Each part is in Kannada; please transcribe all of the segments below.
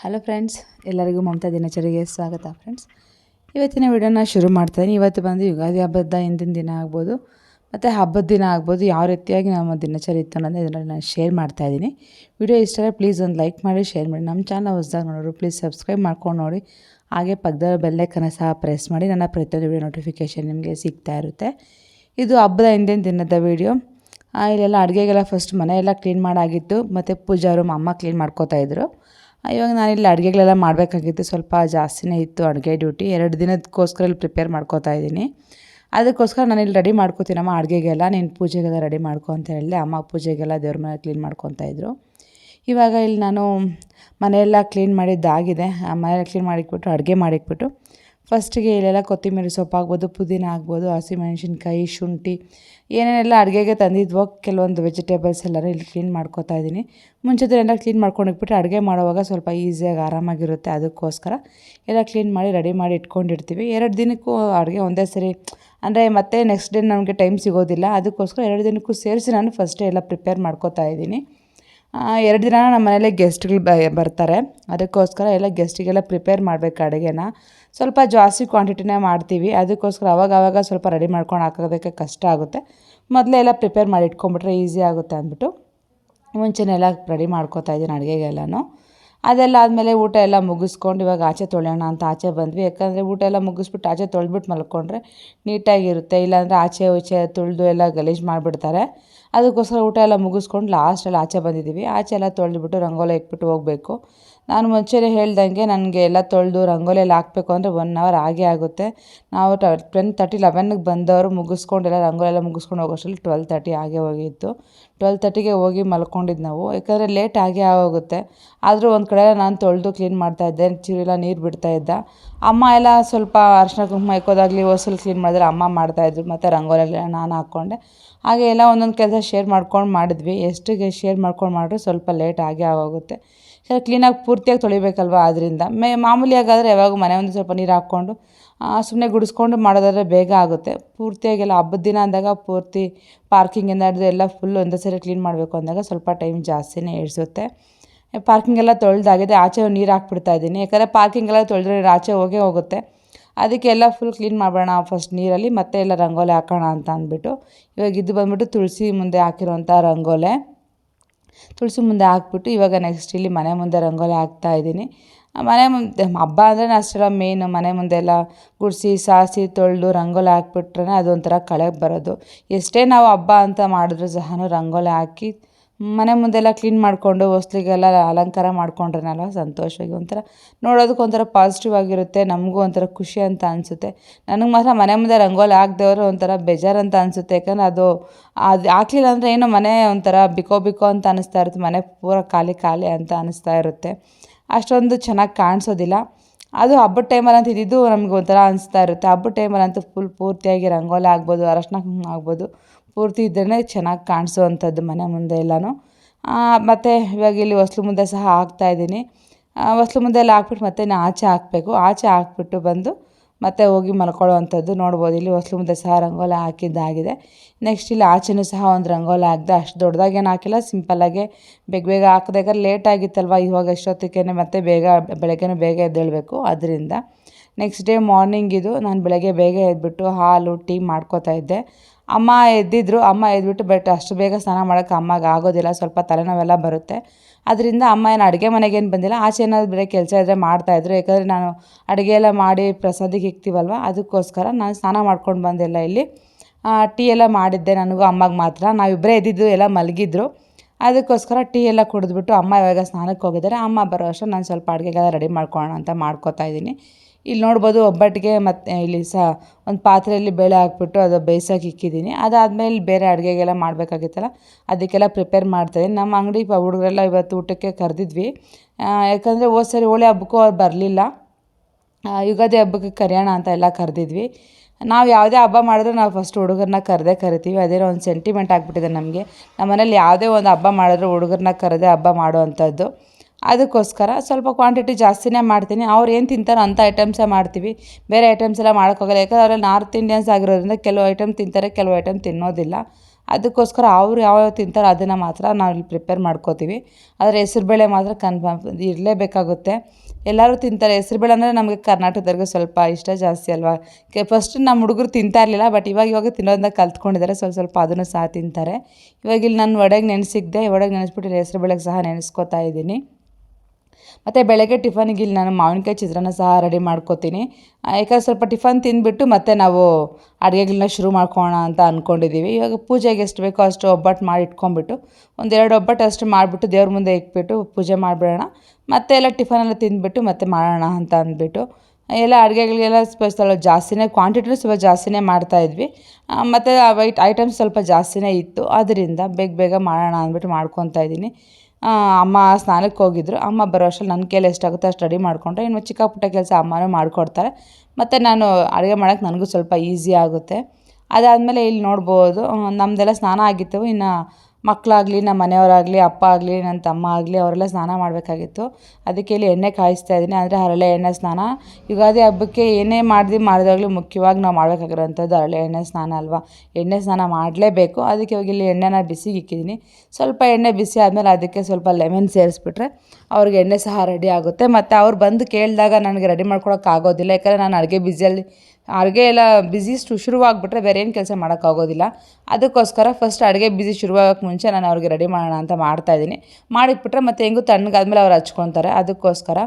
ಹಲೋ ಫ್ರೆಂಡ್ಸ್ ಎಲ್ಲರಿಗೂ ಮಮತಾ ದಿನಚರಿಗೆ ಸ್ವಾಗತ ಫ್ರೆಂಡ್ಸ್ ಇವತ್ತಿನ ವಿಡಿಯೋನ ಶುರು ಮಾಡ್ತಾಯಿದ್ದೀನಿ ಇವತ್ತು ಬಂದು ಯುಗಾದಿ ಹಬ್ಬದ ಹಿಂದಿನ ದಿನ ಆಗ್ಬೋದು, ಮತ್ತು ಹಬ್ಬದ ದಿನ ಆಗ್ಬೋದು, ಯಾವ ರೀತಿಯಾಗಿ ನಮ್ಮ ದಿನಚರಿ ಇತ್ತು ಅನ್ನೋದು ಇದರಲ್ಲಿ ನಾನು ಶೇರ್ ಮಾಡ್ತಾಯಿದ್ದೀನಿ ವಿಡಿಯೋ ಇಷ್ಟ ಪ್ಲೀಸ್ ಒಂದು ಲೈಕ್ ಮಾಡಿ ಶೇರ್ ಮಾಡಿ. ನಮ್ಮ ಚಾನಲ್ ಹೊಸ್ದಾಗ ನೋಡೋರು ಪ್ಲೀಸ್ ಸಬ್ಸ್ಕ್ರೈಬ್ ಮಾಡ್ಕೊಂಡು ನೋಡಿ. ಹಾಗೆ ಪಕ್ಕದ ಬೆಲ್ಲೈಕನ್ನು ಸಹ ಪ್ರೆಸ್ ಮಾಡಿ, ನನ್ನ ಪ್ರತಿಯೊಂದು ವಿಡಿಯೋ ನೋಟಿಫಿಕೇಷನ್ ನಿಮಗೆ ಸಿಗ್ತಾ ಇರುತ್ತೆ. ಇದು ಹಬ್ಬದ ಹಿಂದಿನ ದಿನದ ವೀಡಿಯೋ ಇಲ್ಲೆಲ್ಲ ಅಡುಗೆಗೆಲ್ಲ ಫಸ್ಟ್ ಮನೆಯೆಲ್ಲ ಕ್ಲೀನ್ ಮಾಡಾಗಿತ್ತು, ಮತ್ತು ಪೂಜಾ ರೂಮ್ ಅಮ್ಮ ಕ್ಲೀನ್ ಮಾಡ್ಕೋತಾಯಿದ್ರು ಇವಾಗ ನಾನಿಲ್ಲಿ ಅಡುಗೆಗಳೆಲ್ಲ ಮಾಡಬೇಕಾಗಿತ್ತು. ಸ್ವಲ್ಪ ಜಾಸ್ತಿನೇ ಇತ್ತು ಅಡುಗೆ ಡ್ಯೂಟಿ. ಎರಡು ದಿನದಕ್ಕೋಸ್ಕರ ಇಲ್ಲಿ ಪ್ರಿಪೇರ್ ಮಾಡ್ಕೋತಾ ಇದ್ದೀನಿ. ಅದಕ್ಕೋಸ್ಕರ ನಾನು ಇಲ್ಲಿ ರೆಡಿ ಮಾಡ್ಕೋತೀನಮ್ಮ ಅಡುಗೆಗೆಲ್ಲ. ನೀನು ಪೂಜೆಗೆಲ್ಲ ರೆಡಿ ಮಾಡ್ಕೊ ಅಂತ ಹೇಳಿದೆ ಅಮ್ಮ ಪೂಜೆಗೆಲ್ಲ ದೇವ್ರ ಮನೆ ಕ್ಲೀನ್ ಮಾಡ್ಕೊತಾ ಇದ್ರು. ಇವಾಗ ಇಲ್ಲಿ ನಾನು ಮನೆಯೆಲ್ಲ ಕ್ಲೀನ್ ಮಾಡಿದ್ದಾಗಿದೆ. ಮನೆಯೆಲ್ಲ ಕ್ಲೀನ್ ಮಾಡಿಕ್ಬಿಟ್ಟು ಅಡುಗೆ ಮಾಡಿಕ್ಬಿಟ್ಟು ಫಸ್ಟಿಗೆ ಇಲ್ಲೆಲ್ಲ ಕೊತ್ತಂಬರಿ ಸೊಪ್ಪು ಆಗ್ಬೋದು ಪುದೀನ ಆಗ್ಬೋದು ಹಸಿಮೆಣಸಿನ್ಕಾಯಿ ಶುಂಠಿ, ಏನೇನೆಲ್ಲ ಅಡುಗೆಗೆ ತಂದಿದ್ವೋ, ಕೆಲವೊಂದು ವೆಜಿಟೇಬಲ್ಸ್ ಎಲ್ಲರೂ ಇಲ್ಲಿ ಕ್ಲೀನ್ ಮಾಡ್ಕೋತಾ ಇದ್ದೀನಿ. ಮುಂಚೆ ಎಲ್ಲ ಕ್ಲೀನ್ ಮಾಡ್ಕೊಂಡೋಗ್ಬಿಟ್ಟು ಅಡುಗೆ ಮಾಡುವಾಗ ಸ್ವಲ್ಪ ಈಸಿಯಾಗಿ ಆರಾಮಾಗಿರುತ್ತೆ ಅದಕ್ಕೋಸ್ಕರ. ಎಲ್ಲ ಕ್ಲೀನ್ ಮಾಡಿ ರೆಡಿ ಮಾಡಿ ಇಟ್ಕೊಂಡಿರ್ತೀವಿ. ಎರಡು ದಿನಕ್ಕೂ ಅಡುಗೆ ಒಂದೇ ಸರಿ, ಅಂದರೆ ಮತ್ತೆ ನೆಕ್ಸ್ಟ್ ಡೇ ನಮಗೆ ಟೈಮ್ ಸಿಗೋದಿಲ್ಲ. ಅದಕ್ಕೋಸ್ಕರ ಎರಡು ದಿನಕ್ಕೂ ಸೇರಿಸಿ ನಾನು ಫಸ್ಟೇ ಎಲ್ಲ ಪ್ರಿಪೇರ್ ಮಾಡ್ಕೋತಾ ಇದ್ದೀನಿ. ಎರಡು ದಿನ ನಮ್ಮ ಮನೇಲಿ ಗೆಸ್ಟ್ಗಳು ಬರ್ತಾರೆ. ಅದಕ್ಕೋಸ್ಕರ ಎಲ್ಲ ಗೆಸ್ಟಿಗೆಲ್ಲ ಪ್ರಿಪೇರ್ ಮಾಡಬೇಕು ಅಡುಗೆನ. ಸ್ವಲ್ಪ ಜಾಸ್ತಿ ಕ್ವಾಂಟಿಟಿನೇ ಮಾಡ್ತೀವಿ. ಅದಕ್ಕೋಸ್ಕರ ಅವಾಗ ಅವಾಗ ಸ್ವಲ್ಪ ರೆಡಿ ಮಾಡ್ಕೊಂಡು ಹಾಕೋದಕ್ಕೆ ಕಷ್ಟ ಆಗುತ್ತೆ. ಮೊದಲೇ ಎಲ್ಲ ಪ್ರಿಪೇರ್ ಮಾಡಿ ಇಟ್ಕೊಂಬಿಟ್ರೆ ಈಸಿ ಆಗುತ್ತೆ ಅಂದ್ಬಿಟ್ಟು ಮುಂಚೆನೇ ಎಲ್ಲ ರೆಡಿ ಮಾಡ್ಕೋತಾ ಇದ್ದೀನಿ ಅಡುಗೆಗೆಲ್ಲನೂ. ಅದೆಲ್ಲ ಆದಮೇಲೆ ಊಟ ಎಲ್ಲ ಮುಗಿಸ್ಕೊಂಡು ಇವಾಗ ಆಚೆ ತೊಳೆಯೋಣ ಅಂತ ಆಚೆ ಬಂದ್ವಿ. ಯಾಕಂದರೆ ಊಟ ಎಲ್ಲ ಮುಗಿಸ್ಬಿಟ್ಟು ಆಚೆ ತೊಳೆದ್ಬಿಟ್ಟು ಮಲ್ಕೊಂಡ್ರೆ ನೀಟಾಗಿರುತ್ತೆ. ಇಲ್ಲಾಂದರೆ ಆಚೆ ಉಚೆ ತುಳಿದು ಎಲ್ಲ ಗಲೀಜು ಮಾಡಿಬಿಡ್ತಾರೆ. ಅದಕ್ಕೋಸ್ಕರ ಊಟ ಎಲ್ಲ ಮುಗಿಸ್ಕೊಂಡು ಲಾಸ್ಟಲ್ಲಿ ಆಚೆ ಬಂದಿದ್ದೀವಿ. ಆಚೆ ಎಲ್ಲ ತೊಳೆದ್ಬಿಟ್ಟು ರಂಗೋಲಿ ಇಟ್ಬಿಟ್ಟು ಹೋಗಬೇಕು. ನಾನು ಮುಂಚೆನೇ ಹೇಳ್ದಂಗೆ ನನಗೆ ಎಲ್ಲ ತೊಳೆದು ರಂಗೋಲಿಯಲ್ಲಿ ಹಾಕಬೇಕು ಅಂದರೆ ಒನ್ ಅವರ್ ಆಗೇ ಆಗುತ್ತೆ. ನಾವು ಟೆನ್ ತರ್ಟಿ, ಲೆವೆನ್ಗೆ ಬಂದವರು ಮುಗಿಸ್ಕೊಂಡು ಎಲ್ಲ ರಂಗೋಲಿ ಎಲ್ಲ ಮುಗಿಸ್ಕೊಂಡು ಹೋಗೋಷ್ಟರಲ್ಲಿ ಟ್ವೆಲ್ ತರ್ಟಿ ಆಗೇ ಹೋಗಿತ್ತು. ಟ್ವೆಲ್ ತರ್ಟಿಗೆ ಹೋಗಿ ಮಲ್ಕೊಂಡಿದ್ದು ನಾವು. ಯಾಕಂದರೆ ಲೇಟ್ ಆಗೇ ಆಗೋಗುತ್ತೆ. ಆದರೂ ಒಂದು ಕಡೆ ನಾನು ತೊಳೆದು ಕ್ಲೀನ್ ಮಾಡ್ತಾ ಇದ್ದೆ, ಚಿರೆಲ್ಲ ನೀರು ಬಿಡ್ತಾ ಇದ್ದ. ಅಮ್ಮ ಎಲ್ಲ ಸ್ವಲ್ಪ ಅರ್ಶಿನ ಕುಂಕುಮ ಇಕ್ಕೋದಾಗಲಿ ಹೊಸಲು ಕ್ಲೀನ್ ಮಾಡಿದ್ರೆ ಅಮ್ಮ ಮಾಡ್ತಾಯಿದ್ರು ಮತ್ತು ರಂಗೋಲೆಲ್ಲ ನಾನು ಹಾಕ್ಕೊಂಡೆ. ಹಾಗೆ ಎಲ್ಲ ಒಂದೊಂದು ಕೆಲಸ ಶೇರ್ ಮಾಡ್ಕೊಂಡು ಮಾಡಿದ್ವಿ. ಎಷ್ಟಿಗೆ ಶೇರ್ ಮಾಡ್ಕೊಂಡು ಮಾಡಿದ್ರು ಸ್ವಲ್ಪ ಲೇಟ್ ಆಗೇ ಆಗೋಗುತ್ತೆ. ಸರ್ ಕ್ಲೀನಾಗಿ ಪೂರ್ತಿಯಾಗಿ ತೊಳಿಬೇಕಲ್ವ ಆದ್ದರಿಂದ ಮೇ ಮಾಮೂಲಿಯಾಗಾದರೆ ಯಾವಾಗ ಮನೆ ಒಂದು ಸ್ವಲ್ಪ ನೀರು ಹಾಕ್ಕೊಂಡು ಸುಮ್ಮನೆ ಗುಡಿಸ್ಕೊಂಡು ಮಾಡೋದಾದರೆ ಬೇಗ ಆಗುತ್ತೆ. ಪೂರ್ತಿಯಾಗೆಲ್ಲ ಹಬ್ಬದ ದಿನ ಅಂದಾಗ ಪೂರ್ತಿ ಪಾರ್ಕಿಂಗಿಂದ ಹಿಡಿದು ಎಲ್ಲ ಫುಲ್ ಒಂದೇ ಸರಿ ಕ್ಲೀನ್ ಮಾಡಬೇಕು ಅಂದಾಗ ಸ್ವಲ್ಪ ಟೈಮ್ ಜಾಸ್ತಿನೇ ಹಿಡಿಸುತ್ತೆ ಪಾರ್ಕಿಂಗ್ ಎಲ್ಲ ತೊಳೆದಾಗಿದೆ, ಆಚೆ ನೀರು ಹಾಕ್ಬಿಡ್ತಾ ಇದ್ದೀನಿ. ಯಾಕಂದರೆ ಪಾರ್ಕಿಂಗ್ ಎಲ್ಲ ತೊಳೆದ್ರೆ ಆಚೆ ಹೋಗೇ ಹೋಗುತ್ತೆ. ಅದಕ್ಕೆ ಎಲ್ಲ ಫುಲ್ ಕ್ಲೀನ್ ಮಾಡೋಣ ಫಸ್ಟ್ ನೀರಲ್ಲಿ, ಮತ್ತೆ ಎಲ್ಲ ರಂಗೋಲೆ ಹಾಕೋಣ ಅಂತ ಅಂದ್ಬಿಟ್ಟು, ಇವಾಗ ಇದು ಬಂದ್ಬಿಟ್ಟು ತುಳಸಿ ಮುಂದೆ ಹಾಕಿರೋಂಥ ರಂಗೋಲೆ. ತುಳಸಿ ಮುಂದೆ ಹಾಕ್ಬಿಟ್ಟು ಇವಾಗ ನೆಕ್ಸ್ಟ್ ಇಲ್ಲಿ ಮನೆ ಮುಂದೆ ರಂಗೋಲಿ ಹಾಕ್ತಾ ಇದ್ದೀನಿ. ಮನೆ ಮುಂದೆ ಹಬ್ಬ ಅಂದರೆ ಅಷ್ಟೆಲ್ಲ ಮೇಯ್ನು ಮನೆ ಮುಂದೆ ಎಲ್ಲ ಗುಡಿಸಿ ಸಾಸಿ ತೊಳೆದು ರಂಗೋಲಿ ಹಾಕ್ಬಿಟ್ರೆ ಅದೊಂಥರ ಕಳೆ ಬರೋದು. ಎಷ್ಟೇ ನಾವು ಹಬ್ಬ ಅಂತ ಮಾಡಿದ್ರು ಸಹ ರಂಗೋಲಿ ಹಾಕಿ ಮನೆ ಮುಂದೆಲ್ಲ ಕ್ಲೀನ್ ಮಾಡಿಕೊಂಡು ಹೊಸ್ಲಿಗೆಲ್ಲ ಅಲಂಕಾರ ಮಾಡ್ಕೊಂಡ್ರೆನಲ್ಲ ಸಂತೋಷವಾಗಿ ಒಂಥರ ನೋಡೋದಕ್ಕೆ ಒಂಥರ ಪಾಸಿಟಿವ್ ಆಗಿರುತ್ತೆ, ನಮಗೂ ಒಂಥರ ಖುಷಿ ಅಂತ ಅನಿಸುತ್ತೆ. ನನಗೆ ಮಾತ್ರ ಮನೆ ಮುಂದೆ ರಂಗೋಲಿ ಹಾಕ್ದವ್ರು ಒಂಥರ ಬೇಜಾರು ಅಂತ ಅನಿಸುತ್ತೆ, ಯಾಕಂದರೆ ಅದು ಅದು ಹಾಕ್ಲಿಲ್ಲ ಅಂದರೆ ಏನೋ ಮನೆ ಒಂಥರ ಬಿಕೋ ಬಿಕೋ ಅಂತ ಅನಿಸ್ತಾ ಇರುತ್ತೆ, ಮನೆ ಪೂರ ಖಾಲಿ ಖಾಲಿ ಅಂತ ಅನಿಸ್ತಾ ಇರುತ್ತೆ. ಅಷ್ಟೊಂದು ಚೆನ್ನಾಗಿ ಕಾಣಿಸೋದಿಲ್ಲ. ಅದು ಹಬ್ಬದ ಟೈಮಲ್ಲಿ ಅಂತ ಇದ್ದಿದ್ದು ನಮ್ಗೆ ಒಂಥರ ಅನಿಸ್ತಾ ಇರುತ್ತೆ. ಹಬ್ಬದ ಟೈಮಲ್ಲಿ ಅಂತೂ ಫುಲ್ ಪೂರ್ತಿಯಾಗಿ ರಂಗೋಲಿ ಆಗ್ಬೋದು ಅರಶಿನ ಆಗ್ಬೋದು ಪೂರ್ತಿ ಇದ್ರೇ ಚೆನ್ನಾಗಿ ಕಾಣಿಸುವಂಥದ್ದು ಮನೆ ಮುಂದೆ ಎಲ್ಲನೂ. ಮತ್ತು ಇವಾಗ ಇಲ್ಲಿ ಹೊಸ್ಲು ಮುಂದೆ ಸಹ ಹಾಕ್ತಾಯಿದ್ದೀನಿ ಹೊಸ್ಲು ಮುಂದೆ ಎಲ್ಲ ಹಾಕ್ಬಿಟ್ಟು ಮತ್ತೆ ಆಚೆ ಹಾಕಬೇಕು. ಆಚೆ ಹಾಕ್ಬಿಟ್ಟು ಬಂದು ಮತ್ತೆ ಹೋಗಿ ಮಲ್ಕೊಳ್ಳೋ ಅಂಥದ್ದು ನೋಡ್ಬೋದು. ಇಲ್ಲಿ ಹೊಸ್ಲು ಮುಂದೆ ಸಹ ರಂಗೋಲಿ ಹಾಕಿದ್ದಾಗಿದೆ. ನೆಕ್ಸ್ಟ್ ಇಲ್ಲಿ ಆಚೆನೂ ಸಹ ಒಂದು ರಂಗೋಲಿ ಹಾಕಿದೆ. ಅಷ್ಟು ದೊಡ್ಡದಾಗೇನು ಹಾಕಿಲ್ಲ. ಸಿಂಪಲ್ಲಾಗೆ ಬೇಗ ಬೇಗ ಹಾಕಿದಾಗ ಲೇಟ್ ಆಗಿತ್ತಲ್ವ? ಇವಾಗ ಎಷ್ಟೊತ್ತಿಗೆ ಮತ್ತೆ ಬೇಗ, ಬೆಳಗ್ಗೆನೂ ಬೇಗ ಎದ್ದೇಳಬೇಕು ಅದರಿಂದ. ನೆಕ್ಸ್ಟ್ ಡೇ ಮಾರ್ನಿಂಗ್ ಇದು. ನಾನು ಬೆಳಗ್ಗೆ ಬೇಗ ಎದ್ಬಿಟ್ಟು ಹಾಲು, ಟೀ ಮಾಡ್ಕೋತಾ ಇದ್ದೆ. ಅಮ್ಮ ಎದ್ದಿದ್ರು, ಅಮ್ಮ ಎದ್ಬಿಟ್ಟು ಬಟ್ ಅಷ್ಟು ಬೇಗ ಸ್ನಾನ ಮಾಡೋಕ್ಕೆ ಅಮ್ಮಗೆ ಆಗೋದಿಲ್ಲ, ಸ್ವಲ್ಪ ತಲೆನೋವೆಲ್ಲ ಬರುತ್ತೆ. ಅದರಿಂದ ಅಮ್ಮ ಏನು ಅಡುಗೆ ಮನೆಗೇನು ಬಂದಿಲ್ಲ, ಆಚೆ ಏನಾದರೂ ಬೇರೆ ಕೆಲಸ ಇದ್ದರೆ ಮಾಡ್ತಾಯಿದ್ರು ಯಾಕಂದರೆ ನಾನು ಅಡುಗೆ ಎಲ್ಲ ಮಾಡಿ ಪ್ರಸಾದಿಗೆ ಇಕ್ತೀವಲ್ವ, ಅದಕ್ಕೋಸ್ಕರ ನಾನು ಸ್ನಾನ ಮಾಡ್ಕೊಂಡು ಬಂದಿಲ್ಲ ಇಲ್ಲಿ. ಟೀ ಎಲ್ಲ ಮಾಡಿದ್ದೆ ನನಗೂ, ಅಮ್ಮಗೆ ಮಾತ್ರ. ನಾವಿಬ್ಬರೇ ಎದ್ದಿದ್ದು, ಎಲ್ಲ ಮಲಗಿದ್ರು. ಅದಕ್ಕೋಸ್ಕರ ಟೀ ಎಲ್ಲ ಕುಡಿದ್ಬಿಟ್ಟು ಅಮ್ಮ ಇವಾಗ ಸ್ನಾನಕ್ಕೆ ಹೋಗಿದ್ದಾರೆ. ಅಮ್ಮ ಬರೋ ಅಷ್ಟು ನಾನು ಸ್ವಲ್ಪ ಅಡುಗೆಗೆಲ್ಲ ರೆಡಿ ಮಾಡ್ಕೊಳ್ಳೋಣ ಅಂತ ಮಾಡ್ಕೋತಾ ಇದ್ದೀನಿ. ಇಲ್ಲಿ ನೋಡ್ಬೋದು ಒಬ್ಬಟ್ಟಿಗೆ ಮತ್ತು ಇಲ್ಲಿ ಸಹ ಒಂದು ಪಾತ್ರೆಯಲ್ಲಿ ಬೇಳೆ ಹಾಕ್ಬಿಟ್ಟು ಅದು ಬೇಯಿಸೋಕೆ ಇಕ್ಕಿದ್ದೀನಿ. ಅದಾದಮೇಲೆ ಬೇರೆ ಅಡುಗೆಗೆಲ್ಲ ಮಾಡಬೇಕಾಗಿತ್ತಲ್ಲ, ಅದಕ್ಕೆಲ್ಲ ಪ್ರಿಪೇರ್ ಮಾಡ್ತಾಯಿದ್ದೀನಿ. ನಮ್ಮ ಅಂಗಡಿ ಹುಡುಗರೆಲ್ಲ ಇವತ್ತು ಊಟಕ್ಕೆ ಕರೆದಿದ್ವಿ. ಯಾಕಂದರೆ ಹೋದ ಸರಿ ಹೋಳಿ ಹಬ್ಬಕ್ಕೂ ಅವ್ರು ಬರಲಿಲ್ಲ. ಯುಗಾದಿ ಹಬ್ಬಕ್ಕೆ ಕರೆಯೋಣ ಅಂತ ಎಲ್ಲ ಕರೆದಿದ್ವಿ. ನಾವು ಯಾವುದೇ ಹಬ್ಬ ಮಾಡಿದ್ರೆ ನಾವು ಫಸ್ಟ್ ಹುಡುಗರನ್ನ ಕರೆದೇ ಕರಿತೀವಿ. ಅದೇನೋ ಒಂದು ಸೆಂಟಿಮೆಂಟ್ ಆಗಿಬಿಟ್ಟಿದೆ ನಮಗೆ. ನಮ್ಮ ಮನೇಲಿ ಯಾವುದೇ ಒಂದು ಹಬ್ಬ ಮಾಡಿದ್ರೆ ಹುಡುಗರನ್ನ ಕರೆದೇ ಹಬ್ಬ ಮಾಡುವಂಥದ್ದು. ಅದಕ್ಕೋಸ್ಕರ ಸ್ವಲ್ಪ ಕ್ವಾಂಟಿಟಿ ಜಾಸ್ತಿನೇ ಮಾಡ್ತೀನಿ. ಅವ್ರು ಏನು ತಿಂತಾರೋ ಅಂಥ ಐಟಮ್ಸೇ ಮಾಡ್ತೀವಿ. ಬೇರೆ ಐಟಮ್ಸ್ ಎಲ್ಲ ಮಾಡೋಕ್ಕೋಗಲ್ಲ ಯಾಕಂದರೆ ಅವರೆಲ್ಲ ನಾರ್ತ್ ಇಂಡಿಯನ್ಸ್ ಆಗಿರೋದ್ರಿಂದ ಕೆಲವು ಐಟಮ್ ತಿಂತಾರೆ, ಕೆಲವು ಐಟಮ್ ತಿನ್ನೋದಿಲ್ಲ. ಅದಕ್ಕೋಸ್ಕರ ಅವ್ರು ಯಾವ್ಯಾವ ತಿಂತಾರೋ ಅದನ್ನು ಮಾತ್ರ ನಾವು ಇಲ್ಲಿ ಪ್ರಿಪೇರ್ ಮಾಡ್ಕೋತೀವಿ. ಆದರೆ ಹೆಸ್ರುಬೇಳೆ ಮಾತ್ರ ಕನ್ಫರ್ಮ್ ಇರಲೇಬೇಕಾಗುತ್ತೆ. ಎಲ್ಲರೂ ತಿಂತಾರೆ. ಹೆಸ್ರುಬೇಳೆ ಅಂದರೆ ನಮಗೆ ಕರ್ನಾಟಕದವ್ರಿಗೆ ಸ್ವಲ್ಪ ಇಷ್ಟ ಜಾಸ್ತಿ ಅಲ್ವಾ? ಕೆ ಫಸ್ಟ್ ನಮ್ಮ ಹುಡುಗರು ತಿಂತಾ ಇರಲಿಲ್ಲ ಬಟ್ ಇವಾಗ ಇವಾಗ ತಿನ್ನೋದನ್ನ ಕಲ್ತ್ಕೊಂಡಿದ್ದಾರೆ. ಸ್ವಲ್ಪ ಸ್ವಲ್ಪ ಅದನ್ನು ಸಹ ತಿಂತಾರೆ. ಇವಾಗ ಇಲ್ಲಿ ನಾನು ಒಡೆಗೆ ನೆನೆಸಿದ್ದೆ. ಒಡೆಗೆ ನೆನೆಸ್ಬಿಟ್ಟು ಹೆಸ್ರು ಹೆಸ್ರುಬೇಳೆಗೆ ಸಹ ನೆನೆಸ್ಕೊತಾ ಇದ್ದೀನಿ. ಮತ್ತು ಬೆಳಗ್ಗೆ ಟಿಫನ್ಗೆ ಇಲ್ಲಿ ನಾನು ಮಾವಿನಕಾಯಿ ಚಿತ್ರಾನ್ನ ಸಹ ರೆಡಿ ಮಾಡ್ಕೋತೀನಿ. ಯಾಕಂದ್ರೆ ಸ್ವಲ್ಪ ಟಿಫನ್ ತಿಂದುಬಿಟ್ಟು ಮತ್ತೆ ನಾವು ಅಡುಗೆಗಳನ್ನ ಶುರು ಮಾಡ್ಕೋಣ ಅಂತ ಅಂದ್ಕೊಂಡಿದ್ದೀವಿ ಇವಾಗ ಪೂಜೆಗೆ ಎಷ್ಟು ಬೇಕೋ ಅಷ್ಟು ಒಬ್ಬಟ್ಟು ಮಾಡಿ ಇಟ್ಕೊಂಡ್ಬಿಟ್ಟು, ಒಂದೆರಡು ಒಬ್ಬಟ್ಟು ಅಷ್ಟು ಮಾಡಿಬಿಟ್ಟು ದೇವ್ರ ಮುಂದೆ ಇಟ್ಬಿಟ್ಟು ಪೂಜೆ ಮಾಡಿಬಿಡೋಣ. ಮತ್ತೆ ಎಲ್ಲ ಟಿಫನೆಲ್ಲ ತಿಂದುಬಿಟ್ಟು ಮತ್ತೆ ಮಾಡೋಣ ಅಂತ ಅಂದ್ಬಿಟ್ಟು, ಎಲ್ಲ ಅಡುಗೆಗಳಿಗೆಲ್ಲ ಸ್ವಲ್ಪ ಜಾಸ್ತಿನೇ ಕ್ವಾಂಟಿಟಿನೂ ಸ್ವಲ್ಪ ಜಾಸ್ತಿನೇ ಮಾಡ್ತಾಯಿದ್ವಿ ಮತ್ತು ವೈಟ್ ಐಟಮ್ಸ್ ಸ್ವಲ್ಪ ಜಾಸ್ತಿನೇ ಇತ್ತು. ಅದರಿಂದ ಬೇಗ ಬೇಗ ಮಾಡೋಣ ಅಂದ್ಬಿಟ್ಟು ಮಾಡ್ಕೊತಾ ಇದ್ದೀನಿ. ಅಮ್ಮ ಸ್ನಾನಕ್ಕೆ ಹೋಗಿದ್ರು. ಅಮ್ಮ ಬರೋ ಅಷ್ಟ್ರಲ್ಲಿ ನನ್ನ ಕೈಲಿ ಎಷ್ಟಾಗುತ್ತೋ ಅಷ್ಟು ರೆಡಿ ಮಾಡಿಕೊಂಡ್ರೆ. ಇನ್ನು ಚಿಕ್ಕ ಪುಟ್ಟ ಕೆಲಸ ಅಮ್ಮನೂ ಮಾಡಿಕೊಡ್ತಾರೆ. ಮತ್ತು ನಾನು ಅಡುಗೆ ಮಾಡೋಕ್ಕೆ ನನಗೂ ಸ್ವಲ್ಪ ಈಸಿ ಆಗುತ್ತೆ. ಅದಾದಮೇಲೆ ಇಲ್ಲಿ ನೋಡ್ಬೋದು ನಮ್ಮದೆಲ್ಲ ಸ್ನಾನ ಆಗಿತ್ತು. ಇನ್ನು ಮಕ್ಕಳಾಗಲಿ ನಮ್ಮ ಮನೆಯವರಾಗಲಿ, ಅಪ್ಪ ಆಗಲಿ ನನ್ನ ತಮ್ಮ ಆಗಲಿ, ಅವರೆಲ್ಲ ಸ್ನಾನ ಮಾಡಬೇಕಾಗಿತ್ತು. ಅದಕ್ಕೆ ಇಲ್ಲಿ ಎಣ್ಣೆ ಕಾಯಿಸ್ತಾ ಇದ್ದೀನಿ. ಅಂದರೆ ಹರಳೆ ಎಣ್ಣೆ ಸ್ನಾನ, ಯುಗಾದಿ ಹಬ್ಬಕ್ಕೆ ಏನೇ ಮಾಡಿದ್ವಿ ಮಾಡಿದಾಗಲೂ ಮುಖ್ಯವಾಗಿ ನಾವು ಮಾಡಬೇಕಾಗಿರೋಂಥದ್ದು ಹರಳೆ ಎಣ್ಣೆ ಸ್ನಾನ ಅಲ್ವಾ? ಎಣ್ಣೆ ಸ್ನಾನ ಮಾಡಲೇಬೇಕು. ಅದಕ್ಕೆ ಇವಾಗ ಇಲ್ಲಿ ಎಣ್ಣೆನ ಬಿಸಿಗೆ ಇಕ್ಕಿದ್ದೀನಿ. ಸ್ವಲ್ಪ ಎಣ್ಣೆ ಬಿಸಿ ಆದಮೇಲೆ ಅದಕ್ಕೆ ಸ್ವಲ್ಪ ಲೆಮನ್ ಸೇರಿಸ್ಬಿಟ್ರೆ ಅವ್ರಿಗೆ ಎಣ್ಣೆ ಸಹ ರೆಡಿ ಆಗುತ್ತೆ. ಮತ್ತು ಅವ್ರು ಬಂದು ಕೇಳಿದಾಗ ನನಗೆ ರೆಡಿ ಮಾಡ್ಕೊಳಕ್ಕೆ ಆಗೋದಿಲ್ಲ. ಯಾಕಂದರೆ ನಾನು ಅಡುಗೆ ಬಿಸಿಯಲ್ಲಿ ಅಡುಗೆ ಎಲ್ಲ ಬಿಸಿ ಶುರುವಾಗ್ಬಿಟ್ರೆ ಬೇರೆ ಏನು ಕೆಲಸ ಮಾಡೋಕ್ಕಾಗೋದಿಲ್ಲ ಅದಕ್ಕೋಸ್ಕರ ಫಸ್ಟ್ ಅಡುಗೆ ಬ್ಯುಸಿ ಶುರುವಾಗೋಕ್ಕೆ ಮುಂಚೆ ನಾನು ಅವ್ರಿಗೆ ರೆಡಿ ಮಾಡೋಣ ಅಂತ ಮಾಡ್ತಾಯಿದ್ದೀನಿ ಮಾಡಿಟ್ಬಿಟ್ರೆ ಮತ್ತೆ ಹೆಂಗೂ ತಣ್ಣಗಾದ್ಮೇಲೆ ಅವ್ರು ಹಚ್ಕೊತಾರೆ. ಅದಕ್ಕೋಸ್ಕರ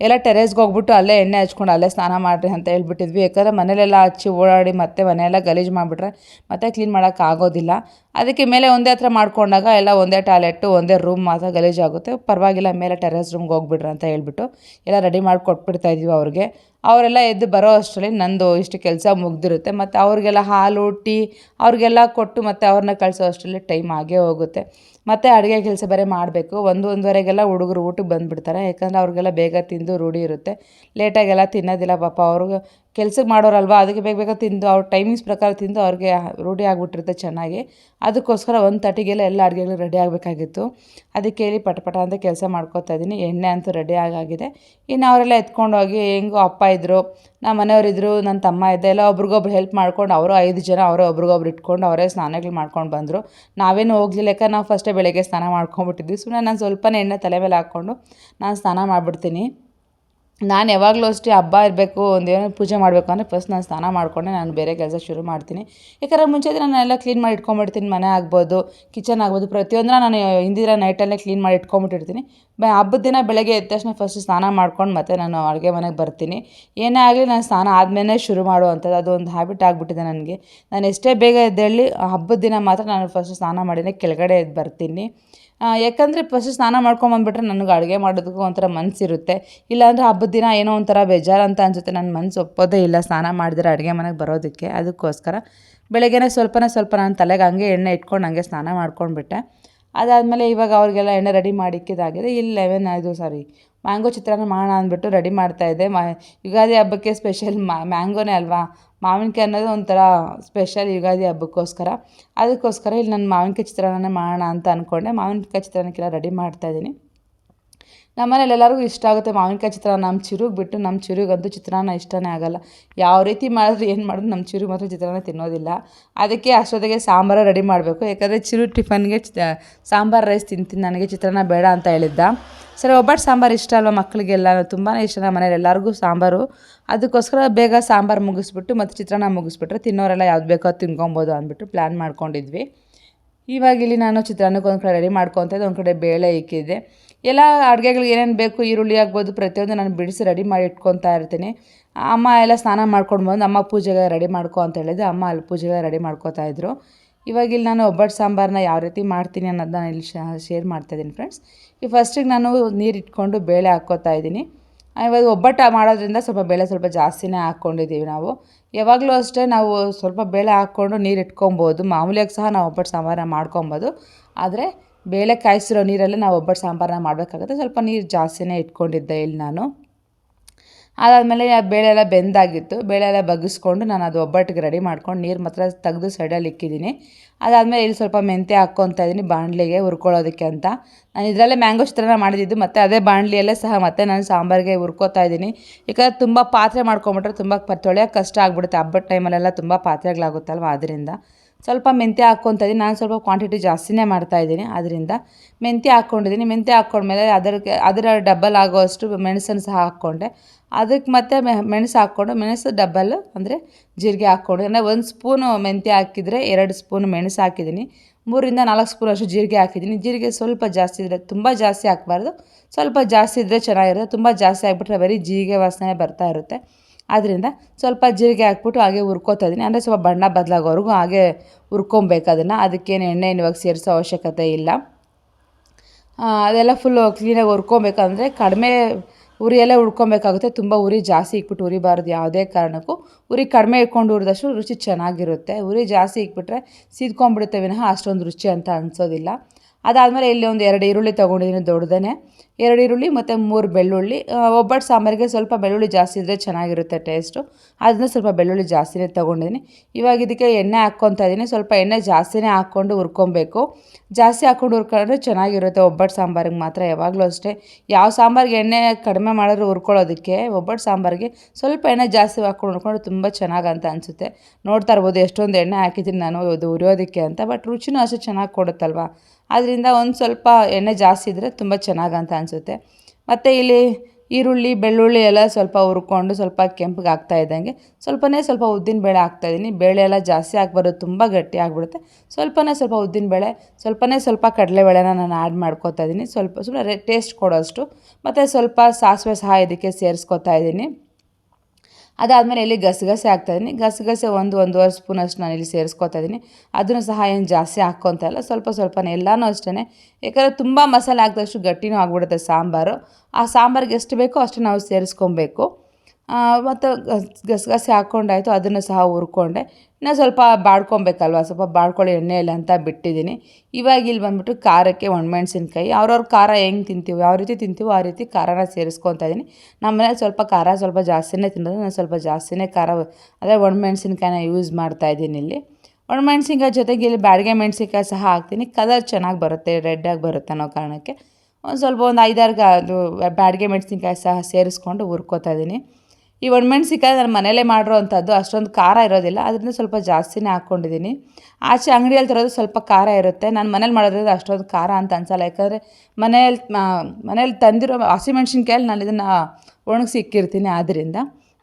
ಎಲ್ಲ ಟೆರೇಸ್ಗೆ ಹೋಗ್ಬಿಟ್ಟು ಅಲ್ಲೇ ಎಣ್ಣೆ ಹಚ್ಕೊಂಡು ಅಲ್ಲೇ ಸ್ನಾನ ಮಾಡಿರಿ ಅಂತ ಹೇಳ್ಬಿಟ್ಟಿದ್ವಿ. ಯಾಕಂದರೆ ಮನೇಲೆಲ್ಲ ಹಚ್ಚಿ ಓಡಾಡಿ ಮತ್ತೆ ಮನೆಯೆಲ್ಲ ಗಲೀಜು ಮಾಡಿಬಿಟ್ರೆ ಮತ್ತೆ ಕ್ಲೀನ್ ಮಾಡೋಕ್ಕಾಗೋದಿಲ್ಲ. ಅದಕ್ಕೆ ಮೇಲೆ ಒಂದೇ ಹತ್ರ ಮಾಡ್ಕೊಂಡಾಗ ಎಲ್ಲ ಒಂದೇ ಟಾಯ್ಲೆಟು ಒಂದೇ ರೂಮ್ ಮಾತ್ರ ಗಲೀಜಾಗುತ್ತೆ ಪರವಾಗಿಲ್ಲ, ಮೇಲೆ ಟೆರೇಸ್ ರೂಮ್ಗೆ ಹೋಗ್ಬಿಡ್ರಿ ಅಂತ ಹೇಳ್ಬಿಟ್ಟು ಎಲ್ಲ ರೆಡಿ ಮಾಡಿ ಕೊಟ್ಬಿಡ್ತಾ ಇದ್ವಿ ಅವ್ರಿಗೆ. ಅವರೆಲ್ಲ ಎದ್ದು ಬರೋ ಅಷ್ಟರಲ್ಲಿ ನಂದು ಇಷ್ಟು ಕೆಲಸ ಮುಗ್ದಿರುತ್ತೆ. ಮತ್ತು ಅವ್ರಿಗೆಲ್ಲ ಹಾಲು, ಟೀ ಅವ್ರಿಗೆಲ್ಲ ಕೊಟ್ಟು ಮತ್ತು ಅವ್ರನ್ನ ಕಳಿಸೋ ಅಷ್ಟರಲ್ಲಿ ಟೈಮ್ ಆಗೇ ಹೋಗುತ್ತೆ. ಮತ್ತು ಅಡುಗೆ ಕೆಲಸ ಬೇರೆ ಮಾಡಬೇಕು. ಒಂದು ಒಂದುವರೆಗೆಲ್ಲ ಹುಡುಗರು ಊಟಕ್ಕೆ ಬಂದುಬಿಡ್ತಾರೆ. ಯಾಕಂದರೆ ಅವ್ರಿಗೆಲ್ಲ ಬೇಗ ತಿಂದು ರೂಢಿ ಇರುತ್ತೆ. ಲೇಟಾಗೆಲ್ಲ ತಿನ್ನೋದಿಲ್ಲ ಪಾಪ. ಅವ್ರಿಗೆ ಕೆಲ್ಸಕ್ಕೆ ಮಾಡೋರಲ್ವ? ಅದಕ್ಕೆ ಬೇಗ ಬೇಗ ತಿಂದು ಅವ್ರ ಟೈಮಿಂಗ್ಸ್ ಪ್ರಕಾರ ತಿಂದು ಅವ್ರಿಗೆ ರೂಢಿ ಆಗಿಬಿಟ್ಟಿರುತ್ತೆ ಚೆನ್ನಾಗಿ. ಅದಕ್ಕೋಸ್ಕರ ಒಂದು ತಟ್ಟಿಗೆಲ್ಲ ಎಲ್ಲ ಅಡುಗೆಗಳು ರೆಡಿ ಆಗಬೇಕಾಗಿತ್ತು. ಅದಕ್ಕೆ ಹೇಳಿ ಪಟ ಪಟ ಅಂತ ಕೆಲಸ ಮಾಡ್ಕೋತಾ ಇದ್ದೀನಿ ಎಣ್ಣೆ ಅಂತೂ ರೆಡಿ ಆಗಾಗಿದೆ. ಇನ್ನು ಅವರೆಲ್ಲ ಎತ್ಕೊಂಡೋಗಿ ಹೆಂಗೋ ಅಪ್ಪ ಇದ್ದರು ನಮ್ಮ ಮನೆಯವರಿದ್ದರು ನನ್ನ ತಮ್ಮ ಇದ್ದ ಎಲ್ಲ ಒಬ್ರಿಗೊಬ್ರು ಹೆಲ್ಪ್ ಮಾಡ್ಕೊಂಡು ಅವರು ಐದು ಜನ ಅವರೇ ಒಬ್ರಿಗೊಬ್ರು ಇಟ್ಕೊಂಡು ಅವರೇ ಸ್ನಾನಗಳು ಮಾಡ್ಕೊಂಡು ಬಂದರು. ನಾವೇನು ಹೋಗ್ಲಿಲ್ಲ. ಯಾಕಂದ್ರೆ ನಾವು ಫಸ್ಟೇ ಬೆಳಗ್ಗೆ ಸ್ನಾನ ಮಾಡ್ಕೊಂಡ್ಬಿಟ್ಟಿದ್ವಿ. ಸುಮ್ಮನೆ ನಾನು ಸ್ವಲ್ಪನೇ ಎಣ್ಣೆ ತಲೆ ಮೇಲೆ ಹಾಕ್ಕೊಂಡು ನಾನು ಸ್ನಾನ ಮಾಡಿಬಿಡ್ತೀನಿ. ನಾನು ಯಾವಾಗಲೂ ಅಷ್ಟೇ ಹಬ್ಬ ಇರಬೇಕು ಒಂದೇನೋ ಪೂಜೆ ಮಾಡಬೇಕು ಅಂದರೆ ಫಸ್ಟ್ ನಾನು ಸ್ನಾನ ಮಾಡಿಕೊಂಡೆ, ನಾನು ಬೇರೆ ಕೆಲಸ ಶುರು ಮಾಡ್ತೀನಿ. ಯಾಕಂದರೆ ಮುಂಚೆ ನಾನು ಎಲ್ಲ ಕ್ಲೀನ್ ಮಾಡಿ ಇಟ್ಕೊಂಬಿಡ್ತೀನಿ ಮನೆ ಆಗ್ಬೋದು ಕಿಚನ್ ಆಗ್ಬೋದು ಪ್ರತಿಯೊಂದನ್ನ ನಾನು ಹಿಂದಿನ ನೈಟಲ್ಲೇ ಕ್ಲೀನ್ ಮಾಡಿ ಇಟ್ಕೊಂಬಿಟ್ಟಿರ್ತೀನಿ ಬ, ಹಬ್ಬದ ದಿನ ಬೆಳಗ್ಗೆ ಎದ್ದ ತಕ್ಷಣ ಫಸ್ಟ್ ಸ್ನಾನ ಮಾಡ್ಕೊಂಡು ಮತ್ತೆ ನಾನು ಅಡುಗೆ ಮನೆಗೆ ಬರ್ತೀನಿ. ಏನೇ ಆಗಲಿ ನಾನು ಸ್ನಾನ ಆದಮೇಲೆ ಶುರು ಮಾಡುವಂಥದ್ದು, ಅದು ಒಂದು ಹ್ಯಾಬಿಟ್ ಆಗಿಬಿಟ್ಟಿದೆ ನನಗೆ. ನಾನು ಎಷ್ಟೇ ಬೇಗ ಎದ್ದೇಳಿ ಹಬ್ಬದ ದಿನ ಮಾತ್ರ ನಾನು ಫಸ್ಟ್ ಸ್ನಾನ ಮಾಡಿನೇ ಕೆಳಗಡೆ ಎದ್ದು ಬರ್ತೀನಿ. ಯಾಕಂದರೆ ಫಸ್ಟ್ ಸ್ನಾನ ಮಾಡ್ಕೊಂಬಂದ್ಬಿಟ್ರೆ ನನಗೆ ಅಡುಗೆ ಮಾಡೋದಕ್ಕೂ ಒಂಥರ ಮನಸ್ಸಿರುತ್ತೆ ಇಲ್ಲಾಂದರೆ ಹಬ್ಬದ ದಿನ ಏನೋ ಒಂಥರ ಬೇಜಾರು ಅಂತ ಅನಿಸುತ್ತೆ. ನನ್ನ ಮನಸ್ಸು ಒಪ್ಪೋದೇ ಇಲ್ಲ ಸ್ನಾನ ಮಾಡಿದ್ರೆ ಅಡುಗೆ ಮನೆಗೆ ಬರೋದಕ್ಕೆ. ಅದಕ್ಕೋಸ್ಕರ ಬೆಳಗ್ಗೆನೇ ಸ್ವಲ್ಪನೇ ಸ್ವಲ್ಪ ನಾನು ತಲೆಗೆ ಹಂಗೆ ಎಣ್ಣೆ ಇಟ್ಕೊಂಡು ಹಂಗೆ ಸ್ನಾನ ಮಾಡ್ಕೊಂಡ್ಬಿಟ್ಟೆ. ಅದಾದಮೇಲೆ ಇವಾಗ ಅವ್ರಿಗೆಲ್ಲ ಎಣ್ಣೆ ರೆಡಿ ಮಾಡಿ ಇಕ್ಕಿದಾಗಿದೆ ಇಲ್ಲಿ ಲೆವೆನ್ ಇದು ಸಾರಿ ಮ್ಯಾಂಗೋ ಚಿತ್ರಾನ್ನ ಮಾಡೋಣ ಅಂದ್ಬಿಟ್ಟು ರೆಡಿ ಮಾಡ್ತಾಯಿದ್ದೆ ಮ, ಯುಗಾದಿ ಹಬ್ಬಕ್ಕೆ ಸ್ಪೆಷಲ್ ಮ್ಯಾಂಗೋನೇ ಅಲ್ವಾ? ಮಾವಿನಕಾಯಿ ಅನ್ನೋದು ಒಂಥರ ಸ್ಪೆಷಲ್ ಯುಗಾದಿ ಹಬ್ಬಕ್ಕೋಸ್ಕರ. ಅದಕ್ಕೋಸ್ಕರ ಇಲ್ಲಿ ನಾನು ಮಾವಿನಕಾಯಿ ಚಿತ್ರಾನ್ನ ಮಾಡೋಣ ಅಂತ ಅಂದ್ಕೊಂಡೆ ಮಾವಿನಕಾಯಿ ಚಿತ್ರಾನ್ನಕ್ಕೆಲ್ಲ ರೆಡಿ ಮಾಡ್ತಾಯಿದ್ದೀನಿ ನಮ್ಮ ಮನೇಲಿ ಎಲ್ಲರಿಗೂ ಇಷ್ಟ ಆಗುತ್ತೆ ಮಾವಿನಕಾಯಿ ಚಿತ್ರಾನ್ನ. ನಮ್ಮ ಚಿರುಗ್ ಬಿಟ್ಟು ನಮ್ಮ ಚಿರುಗಂತೂ ಚಿತ್ರಾನ್ನ ಇಷ್ಟನೇ ಆಗೋಲ್ಲ. ಯಾವ ರೀತಿ ಮಾಡಿದ್ರು ಏನು ಮಾಡಿದ್ರು ನಮ್ಮ ಚಿರು ಮಾತ್ರ ಚಿತ್ರಾನ್ನ ತಿನ್ನೋದಿಲ್ಲ. ಅದಕ್ಕೆ ಅಷ್ಟೊತ್ತಿಗೆ ಸಾಂಬಾರು ರೆಡಿ ಮಾಡಬೇಕು. ಯಾಕಂದರೆ ಚಿರು ಟಿಫನ್ಗೆ ಸಾಂಬಾರು ರೈಸ್ ತಿಂತೀನಿ ನನಗೆ ಚಿತ್ರಾನ್ನ ಬೇಡ ಅಂತ ಹೇಳಿದ್ದ. ಸರಿ, ಒಬ್ಬಟ್ಟು ಸಾಂಬಾರು ಇಷ್ಟ ಅಲ್ವ ಮಕ್ಕಳಿಗೆಲ್ಲ? ತುಂಬಾ ಇಷ್ಟ ನಮ್ಮ ಮನೇಲಿ ಎಲ್ಲರಿಗೂ ಸಾಂಬಾರು. ಅದಕ್ಕೋಸ್ಕರ ಬೇಗ ಸಾಂಬಾರು ಮುಗಿಸ್ಬಿಟ್ಟು ಮತ್ತು ಚಿತ್ರಾನ್ನ ಮುಗಿಸ್ಬಿಟ್ರೆ ತಿನ್ನೋರೆಲ್ಲ ಯಾವ್ದು ಬೇಕೋ ಅದು ತಿನ್ಕೊಬೋದು ಅಂದ್ಬಿಟ್ಟು ಪ್ಲ್ಯಾನ್ ಮಾಡ್ಕೊಂಡಿದ್ವಿ. ಇವಾಗಿಲ್ಲಿ ನಾನು ಚಿತ್ರಾನ್ನಕ್ಕೆ ಒಂದು ಕಡೆ ರೆಡಿ ಮಾಡ್ಕೊತ ಒಂದು ಕಡೆ ಬೇಳೆ ಇಕ್ಕಿದ್ದೆ. ಎಲ್ಲ ಅಡುಗೆಗಳಿಗೆ ಏನೇನು ಬೇಕು, ಈರುಳ್ಳಿ ಆಗ್ಬೋದು, ಪ್ರತಿಯೊಂದು ನಾನು ಬಿಡಿಸಿ ರೆಡಿ ಮಾಡಿ ಇಟ್ಕೊತಾ ಇರ್ತೀನಿ. ಅಮ್ಮ ಎಲ್ಲ ಸ್ನಾನ ಮಾಡ್ಕೊಂಡು ಬಂದು, ಅಮ್ಮ ಪೂಜೆಗೆ ರೆಡಿ ಮಾಡ್ಕೊ ಅಂತ ಹೇಳಿದೆ ಅಮ್ಮ ಅಲ್ಲಿ ಪೂಜೆಗೆ ರೆಡಿ ಮಾಡ್ಕೋತಾ ಇದ್ರು. ಇವಾಗ ಇಲ್ಲಿ ನಾನು ಒಬ್ಬಟ್ಟು ಸಾಂಬಾರನ್ನ ಯಾವ ರೀತಿ ಮಾಡ್ತೀನಿ ಅನ್ನೋದನ್ನ ಇಲ್ಲಿ ಶೇರ್ ಮಾಡ್ತಾ ಇದ್ದೀನಿ ಫ್ರೆಂಡ್ಸ್ ಈ ಫಸ್ಟಿಗೆ ನಾನು ನೀರು ಇಟ್ಕೊಂಡು ಬೇಳೆ ಹಾಕ್ಕೋತಾ ಇದ್ದೀನಿ. ಇವಾಗ ಒಬ್ಬಟ್ಟು ಮಾಡೋದ್ರಿಂದ ಸ್ವಲ್ಪ ಬೇಳೆ ಸ್ವಲ್ಪ ಜಾಸ್ತಿನೇ ಹಾಕ್ಕೊಂಡಿದ್ದೀವಿ ನಾವು. ಯಾವಾಗಲೂ ಅಷ್ಟೇ ನಾವು ಸ್ವಲ್ಪ ಬೇಳೆ ಹಾಕ್ಕೊಂಡು ನೀರು ಇಟ್ಕೊಬೋದು. ಮಾಮೂಲಿಯಾಗಿ ಸಹ ನಾವು ಒಬ್ಬಟ್ಟು ಸಾಂಬಾರನ್ನ ಮಾಡ್ಕೊಬೋದು. ಆದರೆ ಬೇಳೆ ಕಾಯಿಸಿರೋ ನೀರಲ್ಲೇ ನಾವು ಒಬ್ಬಟ್ಟು ಸಾಂಬಾರನ್ನ ಮಾಡಬೇಕಾಗುತ್ತೆ. ಸ್ವಲ್ಪ ನೀರು ಜಾಸ್ತಿನೇ ಇಟ್ಕೊಂಡಿದ್ದೆ ಇಲ್ಲಿ ನಾನು. ಅದಾದಮೇಲೆ ಬೇಳೆ ಎಲ್ಲ ಬೆಂದಾಗಿತ್ತು. ಬೇಳೆ ಎಲ್ಲ ಬಗ್ಗಿಸ್ಕೊಂಡು ನಾನು ಅದು ಒಬ್ಬಟ್ಟಿಗೆ ರೆಡಿ ಮಾಡ್ಕೊಂಡು ನೀರು ಮಾತ್ರ ತೆಗೆದು ಸೈಡಲ್ಲಿ ಇಕ್ಕಿದ್ದೀನಿ. ಅದಾದಮೇಲೆ ಇಲ್ಲಿ ಸ್ವಲ್ಪ ಮೆಂತ್ಯ ಹಾಕ್ಕೊತಾ ಇದ್ದೀನಿ ಬಾಣಲಿಗೆ ಹುರ್ಕೊಳ್ಳೋದಕ್ಕೆ ಅಂತ. ನಾನು ಇದರಲ್ಲೇ ಮ್ಯಾಂಗೋ ಚಿತ್ರಾನ್ನ ಮಾಡಿದ್ದು, ಮತ್ತು ಅದೇ ಬಾಣಲಿಯಲ್ಲೇ ಸಹ ಮತ್ತೆ ನಾನು ಸಾಂಬಾರಿಗೆ ಹುರ್ಕೋತಾ ಇದ್ದೀನಿ. ಯಾಕಂದರೆ ತುಂಬ ಪಾತ್ರೆ ಮಾಡ್ಕೊಂಬಿಟ್ರೆ ತುಂಬ ತೊಳೆಯೋಕೆ ಕಷ್ಟ ಆಗಿಬಿಡುತ್ತೆ. ಹಬ್ಬದ ಟೈಮಲ್ಲೆಲ್ಲ ತುಂಬ ಪಾತ್ರೆಗಳಾಗುತ್ತಲ್ವ? ಅದರಿಂದ ಸ್ವಲ್ಪ ಮೆಂತ್ಯ ಹಾಕ್ಕೊತಾ ಇದ್ದೀನಿ. ನಾನು ಸ್ವಲ್ಪ ಕ್ವಾಂಟಿಟಿ ಜಾಸ್ತಿನೇ ಮಾಡ್ತಾಯಿದ್ದೀನಿ ಅದರಿಂದ ಮೆಂತ್ಯ ಹಾಕ್ಕೊಂಡಿದ್ದೀನಿ ಮೆಂತ್ಯ ಹಾಕ್ಕೊಂಡ್ಮೇಲೆ ಅದಕ್ಕೆ, ಅದರ ಡಬ್ಬಲ್ ಆಗೋಷ್ಟು ಮೆಣಸನ್ನು ಸಹ ಹಾಕ್ಕೊಂಡೆ. ಅದಕ್ಕೆ ಮತ್ತೆ ಮೆಣಸು ಹಾಕ್ಕೊಂಡು, ಮೆಣಸು ಡಬ್ಬಲ್ ಅಂದರೆ ಜೀರಿಗೆ ಹಾಕ್ಕೊಂಡು, ಅಂದರೆ ಒಂದು ಸ್ಪೂನು ಮೆಂತ್ಯ ಹಾಕಿದರೆ ಎರಡು ಸ್ಪೂನ್ ಮೆಣಸು ಹಾಕಿದ್ದೀನಿ. ಮೂರಿಂದ ನಾಲ್ಕು ಸ್ಪೂನ್ ಅಷ್ಟು ಜೀರಿಗೆ ಹಾಕಿದ್ದೀನಿ. ಜೀರಿಗೆ ಸ್ವಲ್ಪ ಜಾಸ್ತಿ ಇದ್ದರೆ ತುಂಬ ಜಾಸ್ತಿ ಹಾಕಬಾರ್ದು. ಸ್ವಲ್ಪ ಜಾಸ್ತಿ ಇದ್ದರೆ ಚೆನ್ನಾಗಿರುತ್ತೆ. ತುಂಬ ಜಾಸ್ತಿ ಹಾಕ್ಬಿಟ್ರೆ ಬರೀ ಜೀರಿಗೆ ವಾಸನೆ ಬರ್ತಾ ಇರುತ್ತೆ. ಆದ್ದರಿಂದ ಸ್ವಲ್ಪ ಜೀರಿಗೆ ಹಾಕ್ಬಿಟ್ಟು ಹಾಗೆ ಹುರ್ಕೋತಾ ಇದ್ದೀನಿ. ಅಂದರೆ ಸ್ವಲ್ಪ ಬಣ್ಣ ಬದಲಾಗೋವರೆಗೂ ಹಾಗೆ ಹುರ್ಕೊಬೇಕು ಅದನ್ನು. ಅದಕ್ಕೇನು ಎಣ್ಣೆ ಇವಾಗ ಸೇರಿಸೋ ಅವಶ್ಯಕತೆ ಇಲ್ಲ. ಅದೆಲ್ಲ ಫುಲ್ಲು ಕ್ಲೀನಾಗಿ ಹುರ್ಕೊಬೇಕಂದ್ರೆ ಕಡಿಮೆ ಉರಿಯಲ್ಲೇ ಉಳ್ಕೊಬೇಕಾಗುತ್ತೆ ತುಂಬ ಉರಿ ಜಾಸ್ತಿ ಇಕ್ಬಿಟ್ಟು ಉರಿಬಾರ್ದು ಯಾವುದೇ ಕಾರಣಕ್ಕೂ. ಉರಿ ಕಡಿಮೆ ಇಟ್ಕೊಂಡು ಉರಿದಷ್ಟು ರುಚಿ ಚೆನ್ನಾಗಿರುತ್ತೆ. ಉರಿ ಜಾಸ್ತಿ ಇಕ್ಬಿಟ್ರೆ ಸೀದ್ಕೊಂಡ್ಬಿಡುತ್ತೆ ವಿನಃ ಅಷ್ಟೊಂದು ರುಚಿ ಅಂತ ಅನಿಸೋದಿಲ್ಲ. ಅದಾದಮೇಲೆ ಇಲ್ಲಿ ಒಂದು ಎರಡು ಈರುಳ್ಳಿ ತೊಗೊಂಡಿದ್ದೀನಿ ದೊಡ್ಡದೇ ಎರಡು ಈರುಳ್ಳಿ ಮತ್ತು ಮೂರು ಬೆಳ್ಳುಳ್ಳಿ. ಒಬ್ಬಟ್ಟು ಸಾಂಬಾರಿಗೆ ಸ್ವಲ್ಪ ಬೆಳ್ಳುಳ್ಳಿ ಜಾಸ್ತಿ ಇದ್ದರೆ ಚೆನ್ನಾಗಿರುತ್ತೆ ಟೇಸ್ಟು. ಅದನ್ನ ಸ್ವಲ್ಪ ಬೆಳ್ಳುಳ್ಳಿ ಜಾಸ್ತಿನೇ ತೊಗೊಂಡಿದ್ದೀನಿ. ಇವಾಗ ಇದಕ್ಕೆ ಎಣ್ಣೆ ಹಾಕ್ಕೊತಾ ಇದ್ದೀನಿ. ಸ್ವಲ್ಪ ಎಣ್ಣೆ ಜಾಸ್ತಿನೇ ಹಾಕ್ಕೊಂಡು ಹುರ್ಕೊಬೇಕು. ಜಾಸ್ತಿ ಹಾಕ್ಕೊಂಡು ಹುರ್ಕೊಂಡ್ರೆ ಚೆನ್ನಾಗಿರುತ್ತೆ ಒಬ್ಬಟ್ಟು ಸಾಂಬಾರಿಗೆ ಮಾತ್ರ ಯಾವಾಗಲೂ ಅಷ್ಟೇ. ಯಾವ ಸಾಂಬಾರಿಗೆ ಎಣ್ಣೆ ಕಡಿಮೆ ಮಾಡಿದ್ರೆ ಹುರ್ಕೊಳ್ಳೋದಕ್ಕೆ ಒಬ್ಬಟ್ಟು ಸಾಂಬಾರಿಗೆ ಸ್ವಲ್ಪ ಎಣ್ಣೆ ಜಾಸ್ತಿ ಹಾಕ್ಕೊಂಡು ಹುರ್ಕೊಂಡ್ರೆ ತುಂಬ ಚೆನ್ನಾಗಿ ಅಂತ ಅನಿಸುತ್ತೆ. ನೋಡ್ತಾ ಇರ್ಬೋದು ಎಷ್ಟೊಂದು ಎಣ್ಣೆ ಹಾಕಿದ್ದೀನಿ ನಾನು ಇದು ಹುರಿಯೋದಕ್ಕೆ ಅಂತ. ಬಟ್ ರುಚಿನೂ ಅಷ್ಟೇ ಚೆನ್ನಾಗಿ ಕೊಡುತ್ತಲ್ವ? ಅದರಿಂದ ಒಂದು ಸ್ವಲ್ಪ ಎಣ್ಣೆ ಜಾಸ್ತಿ ಇದ್ದರೆ ತುಂಬ ಚೆನ್ನಾಗಂತ ಅನಿಸುತ್ತೆ. ಮತ್ತು ಇಲ್ಲಿ ಈರುಳ್ಳಿ, ಬೆಳ್ಳುಳ್ಳಿ ಎಲ್ಲ ಸ್ವಲ್ಪ ಹುರ್ಕೊಂಡು ಸ್ವಲ್ಪ ಕೆಂಪಗೆ ಆಗ್ತಾ ಇದ್ದಂಗೆ. ಸ್ವಲ್ಪನೇ ಸ್ವಲ್ಪ ಉದ್ದಿನ ಬೇಳೆ ಹಾಕ್ತಾಯಿದ್ದೀನಿ ಬೇಳೆ ಎಲ್ಲ ಜಾಸ್ತಿ ಹಾಕ್ಬಾರ್ದು ತುಂಬ ಗಟ್ಟಿ ಆಗಿಬಿಡುತ್ತೆ. ಸ್ವಲ್ಪನೇ ಸ್ವಲ್ಪ ಉದ್ದಿನ ಬೇಳೆ, ಸ್ವಲ್ಪನೇ ಸ್ವಲ್ಪ ಕಡಲೆಬೇಳೆನ ನಾನು ಆ್ಯಡ್ ಮಾಡ್ಕೋತಾ ಇದ್ದೀನಿ ಸ್ವಲ್ಪ ಸುಮ್ಮನೆ ಟೇಸ್ಟ್ ಕೊಡೋಷ್ಟು. ಮತ್ತು ಸ್ವಲ್ಪ ಸಾಸಿವೆ ಸಹ ಇದಕ್ಕೆ ಸೇರಿಸ್ಕೊತಾ ಇದ್ದೀನಿ ಅದಾದಮೇಲೆ ಇಲ್ಲಿ ಗಸಗಸೆ ಹಾಕ್ತಾಯಿದ್ದೀನಿ ಗಸಗಸೆ ಒಂದು ಒಂದೂವರೆ ಸ್ಪೂನ್ ಅಷ್ಟು ನಾನು ಇಲ್ಲಿ ಸೇರಿಸ್ಕೊತಾ ಇದ್ದೀನಿ ಅದನ್ನು ಸಹ ಏನು ಜಾಸ್ತಿ ಹಾಕ್ಕೊತ ಇಲ್ಲ. ಸ್ವಲ್ಪ ಸ್ವಲ್ಪನೇ ಎಲ್ಲನೂ ಅಷ್ಟೇ ಯಾಕಂದರೆ ತುಂಬ ಮಸಾಲೆ ಹಾಕಿದಷ್ಟು ಗಟ್ಟಿನೂ ಆಗಿಬಿಡುತ್ತೆ ಸಾಂಬಾರು. ಆ ಸಾಂಬಾರಿಗೆ ಎಷ್ಟು ಬೇಕೋ ಅಷ್ಟು ನಾವು ಸೇರಿಸ್ಕೊಬೇಕು. ಮತ್ತು ಗಸಗಸೆ ಹಾಕ್ಕೊಂಡಾಯಿತು ಅದನ್ನು ಸಹ ಹುರ್ಕೊಂಡೆ. ನಾನು ಸ್ವಲ್ಪ ಬಾಡ್ಕೊಬೇಕಲ್ವ? ಸ್ವಲ್ಪ ಬಾಡ್ಕೊಳ್ಳಿ ಎಣ್ಣೆಯಲ್ಲಿ ಅಂತ ಬಿಟ್ಟಿದ್ದೀನಿ. ಇವಾಗ ಇಲ್ಲಿ ಬಂದುಬಿಟ್ಟು ಖಾರಕ್ಕೆ ಒಣಮೆಣ್ಸಿನ್ಕಾಯಿ. ಅವ್ರವ್ರ ಖಾರ ಹೆಂಗೆ ತಿಂತೀವಿ, ಯಾವ ರೀತಿ ತಿಂತೀವೋ ಆ ರೀತಿ ಖಾರನ ಸೇರಿಸ್ಕೊತಾ ಇದ್ದೀನಿ ನಮ್ಮ ಮನೇಲಿ ಸ್ವಲ್ಪ ಖಾರ ಸ್ವಲ್ಪ ಜಾಸ್ತಿನೇ ತಿನ್ನೋದು. ನಾನು ಸ್ವಲ್ಪ ಜಾಸ್ತಿನೇ ಖಾರ ಅದೇ ಒಣಮೆಣ್ಸಿನ್ಕಾಯಿನ ಯೂಸ್ ಮಾಡ್ತಾ ಇದ್ದೀನಿ ಇಲ್ಲಿ. ಒಣಮೆಣ್ಸಿನ್ಕಾಯಿ ಜೊತೆಗೆ ಇಲ್ಲಿ ಬ್ಯಾಡಿಗೆ ಮೆಣಸಿನ್ಕಾಯಿ ಸಹ ಹಾಕ್ತೀನಿ. ಕಲರ್ ಚೆನ್ನಾಗಿ ಬರುತ್ತೆ ರೆಡ್ಡಾಗಿ ಬರುತ್ತೆ ಅನ್ನೋ ಕಾರಣಕ್ಕೆ. ಒಂದು ಸ್ವಲ್ಪ ಒಂದು ಐದಾರು ಅದು ಬ್ಯಾಡಿಗೆ ಮೆಣಸಿನ್ಕಾಯಿ ಸಹ ಸೇರಿಸ್ಕೊಂಡು ಹುರ್ಕೋತಾ ಇದ್ದೀನಿ ಈ ಒಣಮೆಣ್ಸಿನ್ಕಾಯಿ ನಾನು ಮನೆಯಲ್ಲೇ ಮಾಡಿರೋ ಅಂಥದ್ದು ಅಷ್ಟೊಂದು ಖಾರ ಇರೋದಿಲ್ಲ, ಅದರಿಂದ ಸ್ವಲ್ಪ ಜಾಸ್ತಿನೇ ಹಾಕ್ಕೊಂಡಿದ್ದೀನಿ. ಆಚೆ ಅಂಗಡಿಯಲ್ಲಿ ತರೋದು ಸ್ವಲ್ಪ ಖಾರ ಇರುತ್ತೆ, ನಾನು ಮನೇಲಿ ಮಾಡೋದ್ರಿಂದ ಅಷ್ಟೊಂದು ಖಾರ ಅಂತ ಅನ್ಸಲ್ಲ, ಯಾಕಂದರೆ ಮನೇಲಿ ಮನೇಲಿ ತಂದಿರೋ ಹಸಿಮೆಣ್ಸಿನ್ಕಾಯಲ್ಲಿ ನಾನು ಇದನ್ನು ಒಣಗಿಸಿ ಇಕ್ಕಿರ್ತೀನಿ ಆದ್ದರಿಂದ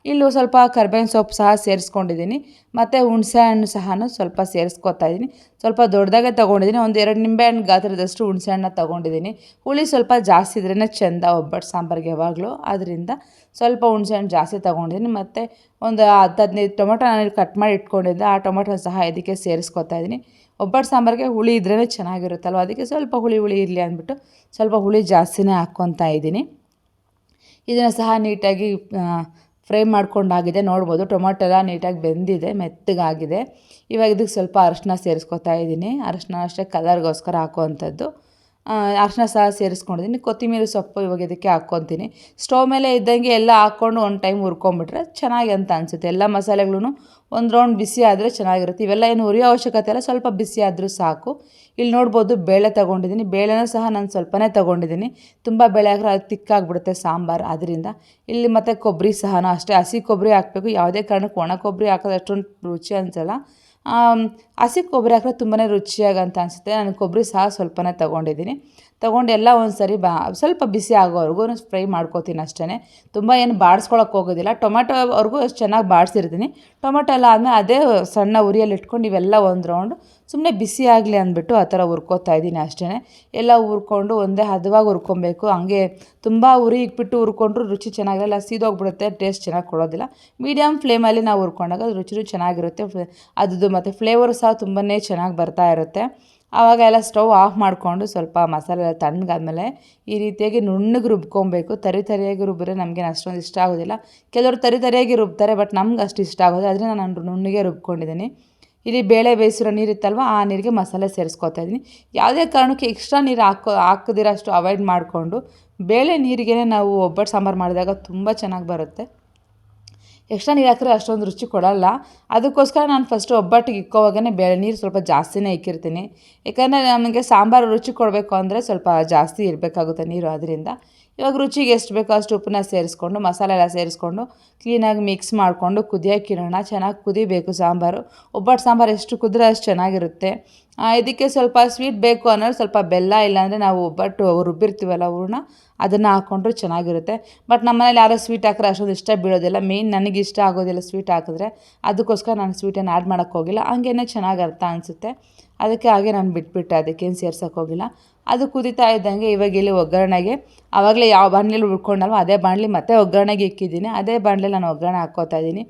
ಇಲ್ಲೂ ಸ್ವಲ್ಪ ಕರ್ಬೇವಿನ ಸೊಪ್ಪು ಸಹ ಸೇರಿಸ್ಕೊಂಡಿದ್ದೀನಿ. ಮತ್ತು ಹುಣಸೆ ಹಣ್ಣು ಸಹ ಸ್ವಲ್ಪ ಸೇರಿಸ್ಕೊತಾ ಇದ್ದೀನಿ. ಸ್ವಲ್ಪ ದೊಡ್ಡದಾಗೆ ತೊಗೊಂಡಿದ್ದೀನಿ. ಒಂದು ಎರಡು ನಿಂಬೆಹಣ್ಣು ಗಾತ್ರದಷ್ಟು ಹುಣಸೆ ಹಣ್ಣನ್ನ ತೊಗೊಂಡಿದ್ದೀನಿ. ಹುಳಿ ಸ್ವಲ್ಪ ಜಾಸ್ತಿ ಇದ್ರೇ ಚೆಂದ ಒಬ್ಬಟ್ಟು ಸಾಂಬಾರಿಗೆ ಯಾವಾಗಲೂ. ಆದ್ದರಿಂದ ಸ್ವಲ್ಪ ಹುಣಸೆ ಹಣ್ಣು ಜಾಸ್ತಿ ತೊಗೊಂಡಿದ್ದೀನಿ. ಮತ್ತು ಒಂದು ಹತ್ತು ಹದಿನೈದು ಟೊಮೊಟೊ ನಾನು ಕಟ್ ಮಾಡಿ ಇಟ್ಕೊಂಡಿದ್ದೆ. ಆ ಟೊಮೊಟೊ ಸಹ ಇದಕ್ಕೆ ಸೇರಿಸ್ಕೊತಾ ಇದ್ದೀನಿ. ಒಬ್ಬಟ್ಟು ಸಾಂಬಾರಿಗೆ ಹುಳಿ ಇದ್ರೇ ಚೆನ್ನಾಗಿರುತ್ತಲ್ವ? ಅದಕ್ಕೆ ಸ್ವಲ್ಪ ಹುಳಿ ಹುಳಿ ಇರಲಿ ಅಂದ್ಬಿಟ್ಟು ಸ್ವಲ್ಪ ಹುಳಿ ಜಾಸ್ತಿನೇ ಹಾಕ್ಕೊತಾ ಇದ್ದೀನಿ. ಇದನ್ನು ಸಹ ನೀಟಾಗಿ ಫ್ರೈ ಮಾಡ್ಕೊಂಡಾಗಿದೆ. ನೋಡ್ಬೋದು ಟೊಮೊಟೊ ಎಲ್ಲ ನೀಟಾಗಿ ಬೆಂದಿದೆ, ಮೆತ್ತಗಾಗಿದೆ. ಇವಾಗ ಇದಕ್ಕೆ ಸ್ವಲ್ಪ ಅರಶಿನ ಸೇರಿಸ್ಕೊತಾ ಇದ್ದೀನಿ. ಅರಶಿನ ಅಷ್ಟೇ ಕಲರ್ಗೋಸ್ಕರ ಹಾಕುವಂಥದ್ದು. ಅರಶಿನ ಸಹ ಸೇರಿಸ್ಕೊಂಡಿದ್ದೀನಿ. ಕೊತ್ತಿಮೀರಿ ಸೊಪ್ಪು ಇವಾಗ ಇದಕ್ಕೆ ಹಾಕ್ಕೊತೀನಿ. ಸ್ಟವ್ ಮೇಲೆ ಇದ್ದಂಗೆ ಎಲ್ಲ ಹಾಕ್ಕೊಂಡು ಒಂದು ಟೈಮ್ ಹುರ್ಕೊಂಬಿಟ್ರೆ ಚೆನ್ನಾಗಿ ಅಂತ ಅನಿಸುತ್ತೆ. ಎಲ್ಲ ಮಸಾಲೆಗಳೂ ಒಂದು ರೌಂಡ್ ಬಿಸಿ ಆದರೆ ಚೆನ್ನಾಗಿರುತ್ತೆ. ಇವೆಲ್ಲ ಏನು ಹುರಿಯೋ ಅವಶ್ಯಕತೆ ಇಲ್ಲ. ಸ್ವಲ್ಪ ಬಿಸಿ ಆದರೂ ಸಾಕು. ಇಲ್ಲಿ ನೋಡ್ಬೋದು ಬೇಳೆ ತೊಗೊಂಡಿದ್ದೀನಿ. ಬೇಳೆನೂ ಸಹ ನಾನು ಸ್ವಲ್ಪನೇ ತೊಗೊಂಡಿದ್ದೀನಿ. ತುಂಬ ಬೇಳೆ ಹಾಕಿದ್ರೆ ಅದು ತಿಕ್ಕಾಗ್ಬಿಡುತ್ತೆ ಸಾಂಬಾರು. ಅದರಿಂದ ಇಲ್ಲಿ ಮತ್ತು ಕೊಬ್ಬರಿ ಸಹ ಅಷ್ಟೇ. ಹಸಿ ಕೊಬ್ಬರಿ ಹಾಕಬೇಕು. ಯಾವುದೇ ಕಾರಣಕ್ಕೆ ಒಣ ಕೊಬ್ಬರಿ ಹಾಕೋದು ಅಷ್ಟೊಂದು ರುಚಿ ಅನಿಸಲ್ಲ. ಹಸಿ ಕೊಬ್ಬರಿ ಹಾಕಿದ್ರೆ ತುಂಬಾ ರುಚಿಯಾಗಿ ಅಂತ ಅನಿಸುತ್ತೆ. ನಾನು ಕೊಬ್ಬರಿ ಸಹ ಸ್ವಲ್ಪನೇ ತೊಗೊಂಡಿದ್ದೀನಿ. ತೊಗೊಂಡು ಎಲ್ಲ ಒಂದು ಸರಿ ಬಾ. ಸ್ವಲ್ಪ ಬಿಸಿ ಆಗೋವರೆಗೂ ಫ್ರೈ ಮಾಡ್ಕೋತೀನಿ ಅಷ್ಟೇ ತುಂಬ ಏನು ಬಾಡಿಸ್ಕೊಳಕ್ಕೆ ಹೋಗೋದಿಲ್ಲ. ಟೊಮೆಟೋವರೆಗೂ ಅಷ್ಟು ಚೆನ್ನಾಗಿ ಬಾಡಿಸಿರ್ತೀನಿ. ಟೊಮೆಟೊ ಎಲ್ಲ ಆದಮೇಲೆ ಅದೇ ಸಣ್ಣ ಉರಿಯಲ್ಲಿ ಇಟ್ಕೊಂಡು ಇವೆಲ್ಲ ಒಂದು ರೌಂಡ್ ಸುಮ್ಮನೆ ಬಿಸಿ ಆಗಲಿ ಅಂದ್ಬಿಟ್ಟು ಆ ಥರ ಹುರ್ಕೋತಾ ಇದ್ದೀನಿ ಅಷ್ಟೇ ಎಲ್ಲ ಹುರ್ಕೊಂಡು ಒಂದೇ ಹದವಾಗಿ ಹುರ್ಕೊಬೇಕು. ಹಂಗೆ ತುಂಬ ಉರಿ ಇಕ್ಬಿಟ್ಟು ಹುರ್ಕೊಂಡ್ರು ರುಚಿ ಚೆನ್ನಾಗಿರಲ್ಲ, ಸೀದೋಗ್ಬಿಡುತ್ತೆ ಟೇಸ್ಟ್ ಚೆನ್ನಾಗಿ ಕೊಡೋದಿಲ್ಲ. ಮೀಡಿಯಮ್ ಫ್ಲೇಮಲ್ಲಿ ನಾವು ಹುರ್ಕೊಂಡಾಗ ರುಚಿನೂ ಚೆನ್ನಾಗಿರುತ್ತೆ. ಅದ್ರದ್ದು ಮತ್ತು ಫ್ಲೇವರು ಸಹ ತುಂಬಾ ಚೆನ್ನಾಗಿ ಬರ್ತಾ ಇರುತ್ತೆ. ಆವಾಗ ಎಲ್ಲ ಸ್ಟವ್ ಆಫ್ ಮಾಡಿಕೊಂಡು ಸ್ವಲ್ಪ ಮಸಾಲೆ ಎಲ್ಲ ತಣ್ಣಗಾದ್ಮೇಲೆ ಈ ರೀತಿಯಾಗಿ ನುಣ್ಣಗೆ ರುಬ್ಕೊಬೇಕು. ತರಿ ತರಿಯಾಗಿ ರುಬ್ಬಿದ್ರೆ ನಮಗೇನು ಅಷ್ಟೊಂದು ಇಷ್ಟ ಆಗೋದಿಲ್ಲ. ಕೆಲವರು ತರಿ ತರಿಯಾಗಿ ರುಬ್ತಾರೆ, ಬಟ್ ನಮ್ಗೆ ಅಷ್ಟು ಇಷ್ಟ ಆಗೋದು ಆದರೆ ನಾನು ನುಣ್ಣಗೆ ರುಬ್ಕೊಂಡಿದ್ದೀನಿ. ಇಲ್ಲಿ ಬೇಳೆ, ಬೇಯಿಸಿರೋ ನೀರಿತ್ತಲ್ವ ಆ ನೀರಿಗೆ ಮಸಾಲೆ ಸೇರಿಸ್ಕೊತಾ ಇದ್ದೀನಿ. ಯಾವುದೇ ಕಾರಣಕ್ಕೆ ಎಕ್ಸ್ಟ್ರಾ ನೀರು ಹಾಕೋ ಹಾಕದಿರೋ ಅಷ್ಟು ಅವಾಯ್ಡ್ ಮಾಡಿಕೊಂಡು ಬೇಳೆ ನೀರಿಗೆ ನಾವು ಒಬ್ಬಟ್ಟು ಸಾಂಬಾರು ಮಾಡಿದಾಗ ತುಂಬ ಚೆನ್ನಾಗಿ ಬರುತ್ತೆ. ಎಕ್ಸ್ಟ್ರಾ ನೀರು ಹಾಕಿದ್ರೆ ಅಷ್ಟೊಂದು ರುಚಿ ಕೊಡೋಲ್ಲ. ಅದಕ್ಕೋಸ್ಕರ ನಾನು ಫಸ್ಟು ಒಬ್ಬಟ್ಟಿಗೆ ಇಕ್ಕೋವಾಗೇ ಬೇಳೆ ನೀರು ಸ್ವಲ್ಪ ಜಾಸ್ತಿನೇ ಇಕ್ಕಿರ್ತೀನಿ. ಯಾಕಂದರೆ ನಮಗೆ ಸಾಂಬಾರು ರುಚಿ ಕೊಡಬೇಕು ಅಂದರೆ ಸ್ವಲ್ಪ ಜಾಸ್ತಿ ಇರಬೇಕಾಗುತ್ತೆ ನೀರು ಅದರಿಂದ ಇವಾಗ ರುಚಿಗೆ ಎಷ್ಟು ಬೇಕೋ ಅಷ್ಟು ಉಪ್ಪನ್ನ ಸೇರಿಸ್ಕೊಂಡು, ಮಸಾಲೆ ಎಲ್ಲ ಸೇರಿಸ್ಕೊಂಡು ಕ್ಲೀನಾಗಿ ಮಿಕ್ಸ್ ಮಾಡಿಕೊಂಡು ಕುದಿಯಾಕಿರೋಣ ಚೆನ್ನಾಗಿ ಕುದಿಬೇಕು ಸಾಂಬಾರು. ಒಬ್ಬಟ್ಟು ಸಾಂಬಾರು ಎಷ್ಟು ಕುದ್ರೆ ಅಷ್ಟು ಚೆನ್ನಾಗಿರುತ್ತೆ. ಇದಕ್ಕೆ ಸ್ವಲ್ಪ ಸ್ವೀಟ್ ಬೇಕು ಅನ್ನೋರು ಸ್ವಲ್ಪ ಬೆಲ್ಲ ಇಲ್ಲಾಂದರೆ ನಾವು ಒಬ್ಬಟ್ಟು ರುಬ್ಬಿರ್ತೀವಲ್ಲ ಹೂರ್ಣ ಅದನ್ನು ಹಾಕ್ಕೊಂಡ್ರೆ ಚೆನ್ನಾಗಿರುತ್ತೆ. ಬಟ್ ನಮ್ಮ ಮನೇಲಿ ಯಾರೋ ಸ್ವೀಟ್ ಹಾಕಿದ್ರೆ ಅಷ್ಟೊಂದು ಇಷ್ಟ ಬೀಳೋದಿಲ್ಲ. ಮೇಯ್ನ್ ನನಗೆ ಇಷ್ಟ ಆಗೋದಿಲ್ಲ ಸ್ವೀಟ್ ಹಾಕಿದ್ರೆ. ಅದಕ್ಕೋಸ್ಕರ ನಾನು ಸ್ವೀಟನ್ನು ಆ್ಯಡ್ ಮಾಡೋಕ್ಕೆ ಹೋಗಿಲ್ಲ. ಹಂಗೇನೆ ಚೆನ್ನಾಗಿ ಅರ್ಥ ಅನಿಸುತ್ತೆ. ಅದಕ್ಕೆ ಹಾಗೆ ನಾನು ಬಿಟ್ಬಿಟ್ಟೆ ಅದಕ್ಕೇನು ಸೇರ್ಸೋಕ್ಕೋಗಿಲ್ಲ ಅದು ಕುದಿತಾ ಇದ್ದಂಗೆ ಇವಾಗ ಇಲ್ಲಿ ಒಗ್ಗರಣೆಗೆ ಆವಾಗಲೇ ಯಾವ ಬಾಣಲೆಲಿ ಉಳ್ಕೊಂಡಲ್ವ ಅದೇ ಬಾಣಲಿ ಮತ್ತೆ ಒಗ್ಗರಣೆಗೆ ಇಕ್ಕಿದ್ದೀನಿ. ಅದೇ ಬಾಣಲಿ ನಾನು ಒಗ್ಗರಣೆ ಹಾಕ್ಕೋತಾ ಇದ್ದೀನಿ.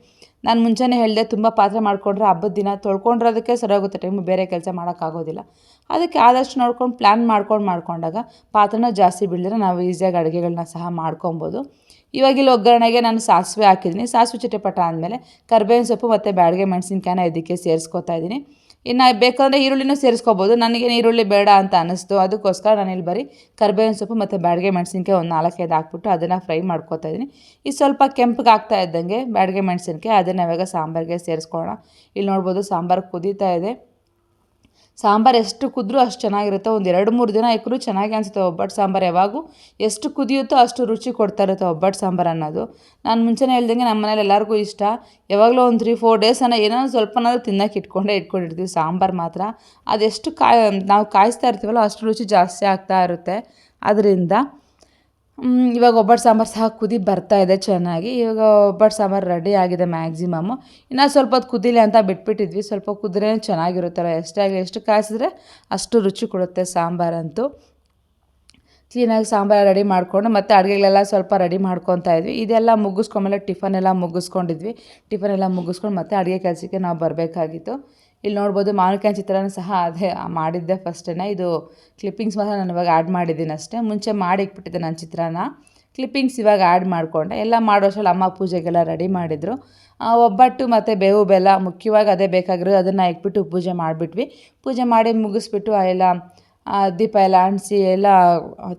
ನಾನು ಮುಂಚೆನೇ ಹೇಳಿದೆ ತುಂಬ ಪಾತ್ರೆ ಮಾಡಿಕೊಂಡ್ರೆ ಹಬ್ಬದ ದಿನ ತೊಳ್ಕೊಂಡಿರೋದಕ್ಕೆ ಸರಿಯಾಗುತ್ತೆ ಟೈಮು ಬೇರೆ ಕೆಲಸ ಮಾಡೋಕ್ಕಾಗೋದಿಲ್ಲ. ಅದಕ್ಕೆ ಆದಷ್ಟು ನೋಡ್ಕೊಂಡು ಪ್ಲ್ಯಾನ್ ಮಾಡ್ಕೊಂಡು ಮಾಡ್ಕೊಂಡಾಗ ಪಾತ್ರೆನ ಜಾಸ್ತಿ ಬೀಳಿದ್ರೆ ನಾವು ಈಸಿಯಾಗಿ ಅಡುಗೆಗಳನ್ನ ಸಹ ಮಾಡ್ಕೊಬೋದು. ಇವಾಗ ಇಲ್ಲಿ ಒಗ್ಗರಣೆಗೆ ನಾನು ಸಾಸಿವೆ ಹಾಕಿದ್ದೀನಿ. ಸಾಸಿವೆ ಚಿಟಪಟ ಆದಮೇಲೆ ಕರ್ಬೇವಿನ ಸೊಪ್ಪು ಮತ್ತು ಬ್ಯಾಡಿಗೆ ಮೆಣಸಿನ್ಕಾಯಿನ ಇದಕ್ಕೆ ಸೇರಿಸ್ಕೊತಾ ಇದ್ದೀನಿ. ಇನ್ನು ಬೇಕಂದರೆ ಈರುಳ್ಳಿನೂ ಸೇರಿಸ್ಕೋಬೋದು. ನನಗೇನು ಈರುಳ್ಳಿ ಬೇಡ ಅಂತ ಅನ್ನಿಸ್ತು ಅದಕ್ಕೋಸ್ಕರ ನಾನು ಇಲ್ಲಿ ಬರೀ ಕರ್ಬೇವಿನ ಸೊಪ್ಪು ಮತ್ತು ಬ್ಯಾಡಿಗೆ ಮೆಣಸಿನ್ಕಾಯಿ ಒಂದು ನಾಲ್ಕೈದು ಹಾಕ್ಬಿಟ್ಟು ಅದನ್ನು ಫ್ರೈ ಮಾಡ್ಕೊತಾ ಇದ್ದೀನಿ. ಈ ಸ್ವಲ್ಪ ಕೆಂಪಗೆ ಆಗ್ತಾ ಇದ್ದಂಗೆ ಬ್ಯಾಡಗೆ ಮೆಣಸಿನ್ಕಾಯಿ, ಅದನ್ನು ಇವಾಗ ಸಾಂಬಾರಿಗೆ ಸೇರಿಸ್ಕೊಳ್ಳೋಣ. ಇಲ್ಲಿ ನೋಡ್ಬೋದು ಸಾಂಬಾರು ಕುದೀತಾ ಇದೆ. ಸಾಂಬಾರು ಎಷ್ಟು ಕುದ್ರೂ ಅಷ್ಟು ಚೆನ್ನಾಗಿರುತ್ತೆ. ಒಂದು ಎರಡು, ಮೂರು ದಿನ ಇಕ್ಕರೂ ಚೆನ್ನಾಗಿ ಅನಿಸುತ್ತೆ ಒಬ್ಬಟ್ಟು ಸಾಂಬಾರು ಯಾವಾಗೂ. ಎಷ್ಟು ಕುದಿಯುತ್ತೋ ಅಷ್ಟು ರುಚಿ ಕೊಡ್ತಾ ಇರುತ್ತೆ ಒಬ್ಬಟ್ಟು ಸಾಂಬಾರು ಅನ್ನೋದು. ನಾನು ಮುಂಚೆನೇ ಹೇಳ್ದಂಗೆ ನಮ್ಮ ಮನೇಲಿ ಎಲ್ಲರಿಗೂ ಇಷ್ಟ. ಯಾವಾಗಲೂ ಒಂದು ತ್ರೀ ಫೋರ್ ಡೇಸ್ ಅನ್ನೋ ಏನೋ ಸ್ವಲ್ಪನಾದ್ರೂ ತಿನ್ನೋಕೆ ಇಟ್ಕೊಂಡೇ ಇಟ್ಕೊಂಡಿರ್ತೀವಿ ಸಾಂಬಾರು ಮಾತ್ರ. ಅದೆಷ್ಟು ಕಾಯಿ, ನಾವು ಕಾಯಿಸ್ತಾ ಇರ್ತೀವಲ್ಲ ಅಷ್ಟು ರುಚಿ ಜಾಸ್ತಿ ಆಗ್ತಾ ಇರುತ್ತೆ. ಅದರಿಂದ ಇವಾಗ ಒಬ್ಬಟ್ಟು ಸಾಂಬಾರು ಸಹ ಕುದಿ ಬರ್ತಾ ಇದೆ ಚೆನ್ನಾಗಿ. ಇವಾಗ ಒಬ್ಬಟ್ಟು ಸಾಂಬಾರು ರೆಡಿ ಆಗಿದೆ ಮ್ಯಾಕ್ಸಿಮಮ್ಮು ಇನ್ನು ಸ್ವಲ್ಪ ಹೊತ್ತು ಕುದಿಲಿ ಅಂತ ಬಿಟ್ಬಿಟ್ಟಿದ್ವಿ. ಸ್ವಲ್ಪ ಕುದ್ರೆ ಚೆನ್ನಾಗಿರುತ್ತಲ್ಲ. ಎಷ್ಟೇ ಆಗಲಿ, ಎಷ್ಟು ಕಾಯಿಸಿದ್ರೆ ಅಷ್ಟು ರುಚಿ ಕೊಡುತ್ತೆ ಸಾಂಬಾರಂತೂ. ಕ್ಲೀನಾಗಿ ಸಾಂಬಾರು ರೆಡಿ ಮಾಡಿಕೊಂಡು, ಮತ್ತು ಅಡುಗೆಗಳೆಲ್ಲ ಸ್ವಲ್ಪ ರೆಡಿ ಮಾಡ್ಕೊತಾ ಇದ್ವಿ. ಇದೆಲ್ಲ ಮುಗಿಸ್ಕೊಂಡ್ಮೇಲೆ ಟಿಫನ್ ಎಲ್ಲ ಮುಗಿಸ್ಕೊಂಡಿದ್ವಿ. ಟಿಫನ್ ಎಲ್ಲ ಮುಗಿಸ್ಕೊಂಡು ಮತ್ತೆ ಅಡುಗೆ ಕೆಲಸಕ್ಕೆ ನಾವು ಬರಬೇಕಾಗಿತ್ತು. ಇಲ್ಲಿ ನೋಡ್ಬೋದು ಮಾವಿನಕಾಯಿ ಚಿತ್ರಾನ್ನ ಸಹ ಅದೇ ಮಾಡಿದ್ದೆ ಫಸ್ಟೇನೆ ಇದು ಕ್ಲಿಪ್ಪಿಂಗ್ಸ್ ಮಾತ್ರ ನಾನು ಇವಾಗ ಆ್ಯಡ್ ಮಾಡಿದ್ದೀನಿ ಅಷ್ಟೇ. ಮುಂಚೆ ಮಾಡಿ ಇಟ್ಬಿಟ್ಟಿದ್ದೆ ನಾನು ಚಿತ್ರಾನ್ನ. ಕ್ಲಿಪ್ಪಿಂಗ್ಸ್ ಇವಾಗ ಆ್ಯಡ್ ಮಾಡಿಕೊಂಡೆ. ಎಲ್ಲ ಮಾಡೋಷ್ಟರಲ್ಲಿ ಅಮ್ಮ ಪೂಜೆಗೆಲ್ಲ ರೆಡಿ ಮಾಡಿದರು. ಒಬ್ಬಟ್ಟು ಮತ್ತು ಬೇವು ಬೆಲ್ಲ ಮುಖ್ಯವಾಗಿ ಅದೇ ಬೇಕಾಗಿರೋದು. ಅದನ್ನು ಇಟ್ಬಿಟ್ಟು ಪೂಜೆ ಮಾಡಿಬಿಟ್ವಿ. ಪೂಜೆ ಮಾಡಿ ಮುಗಿಸ್ಬಿಟ್ಟು ಎಲ್ಲ ದೀಪ ಎಲ್ಲ ಅಂಟಿಸಿ, ಎಲ್ಲ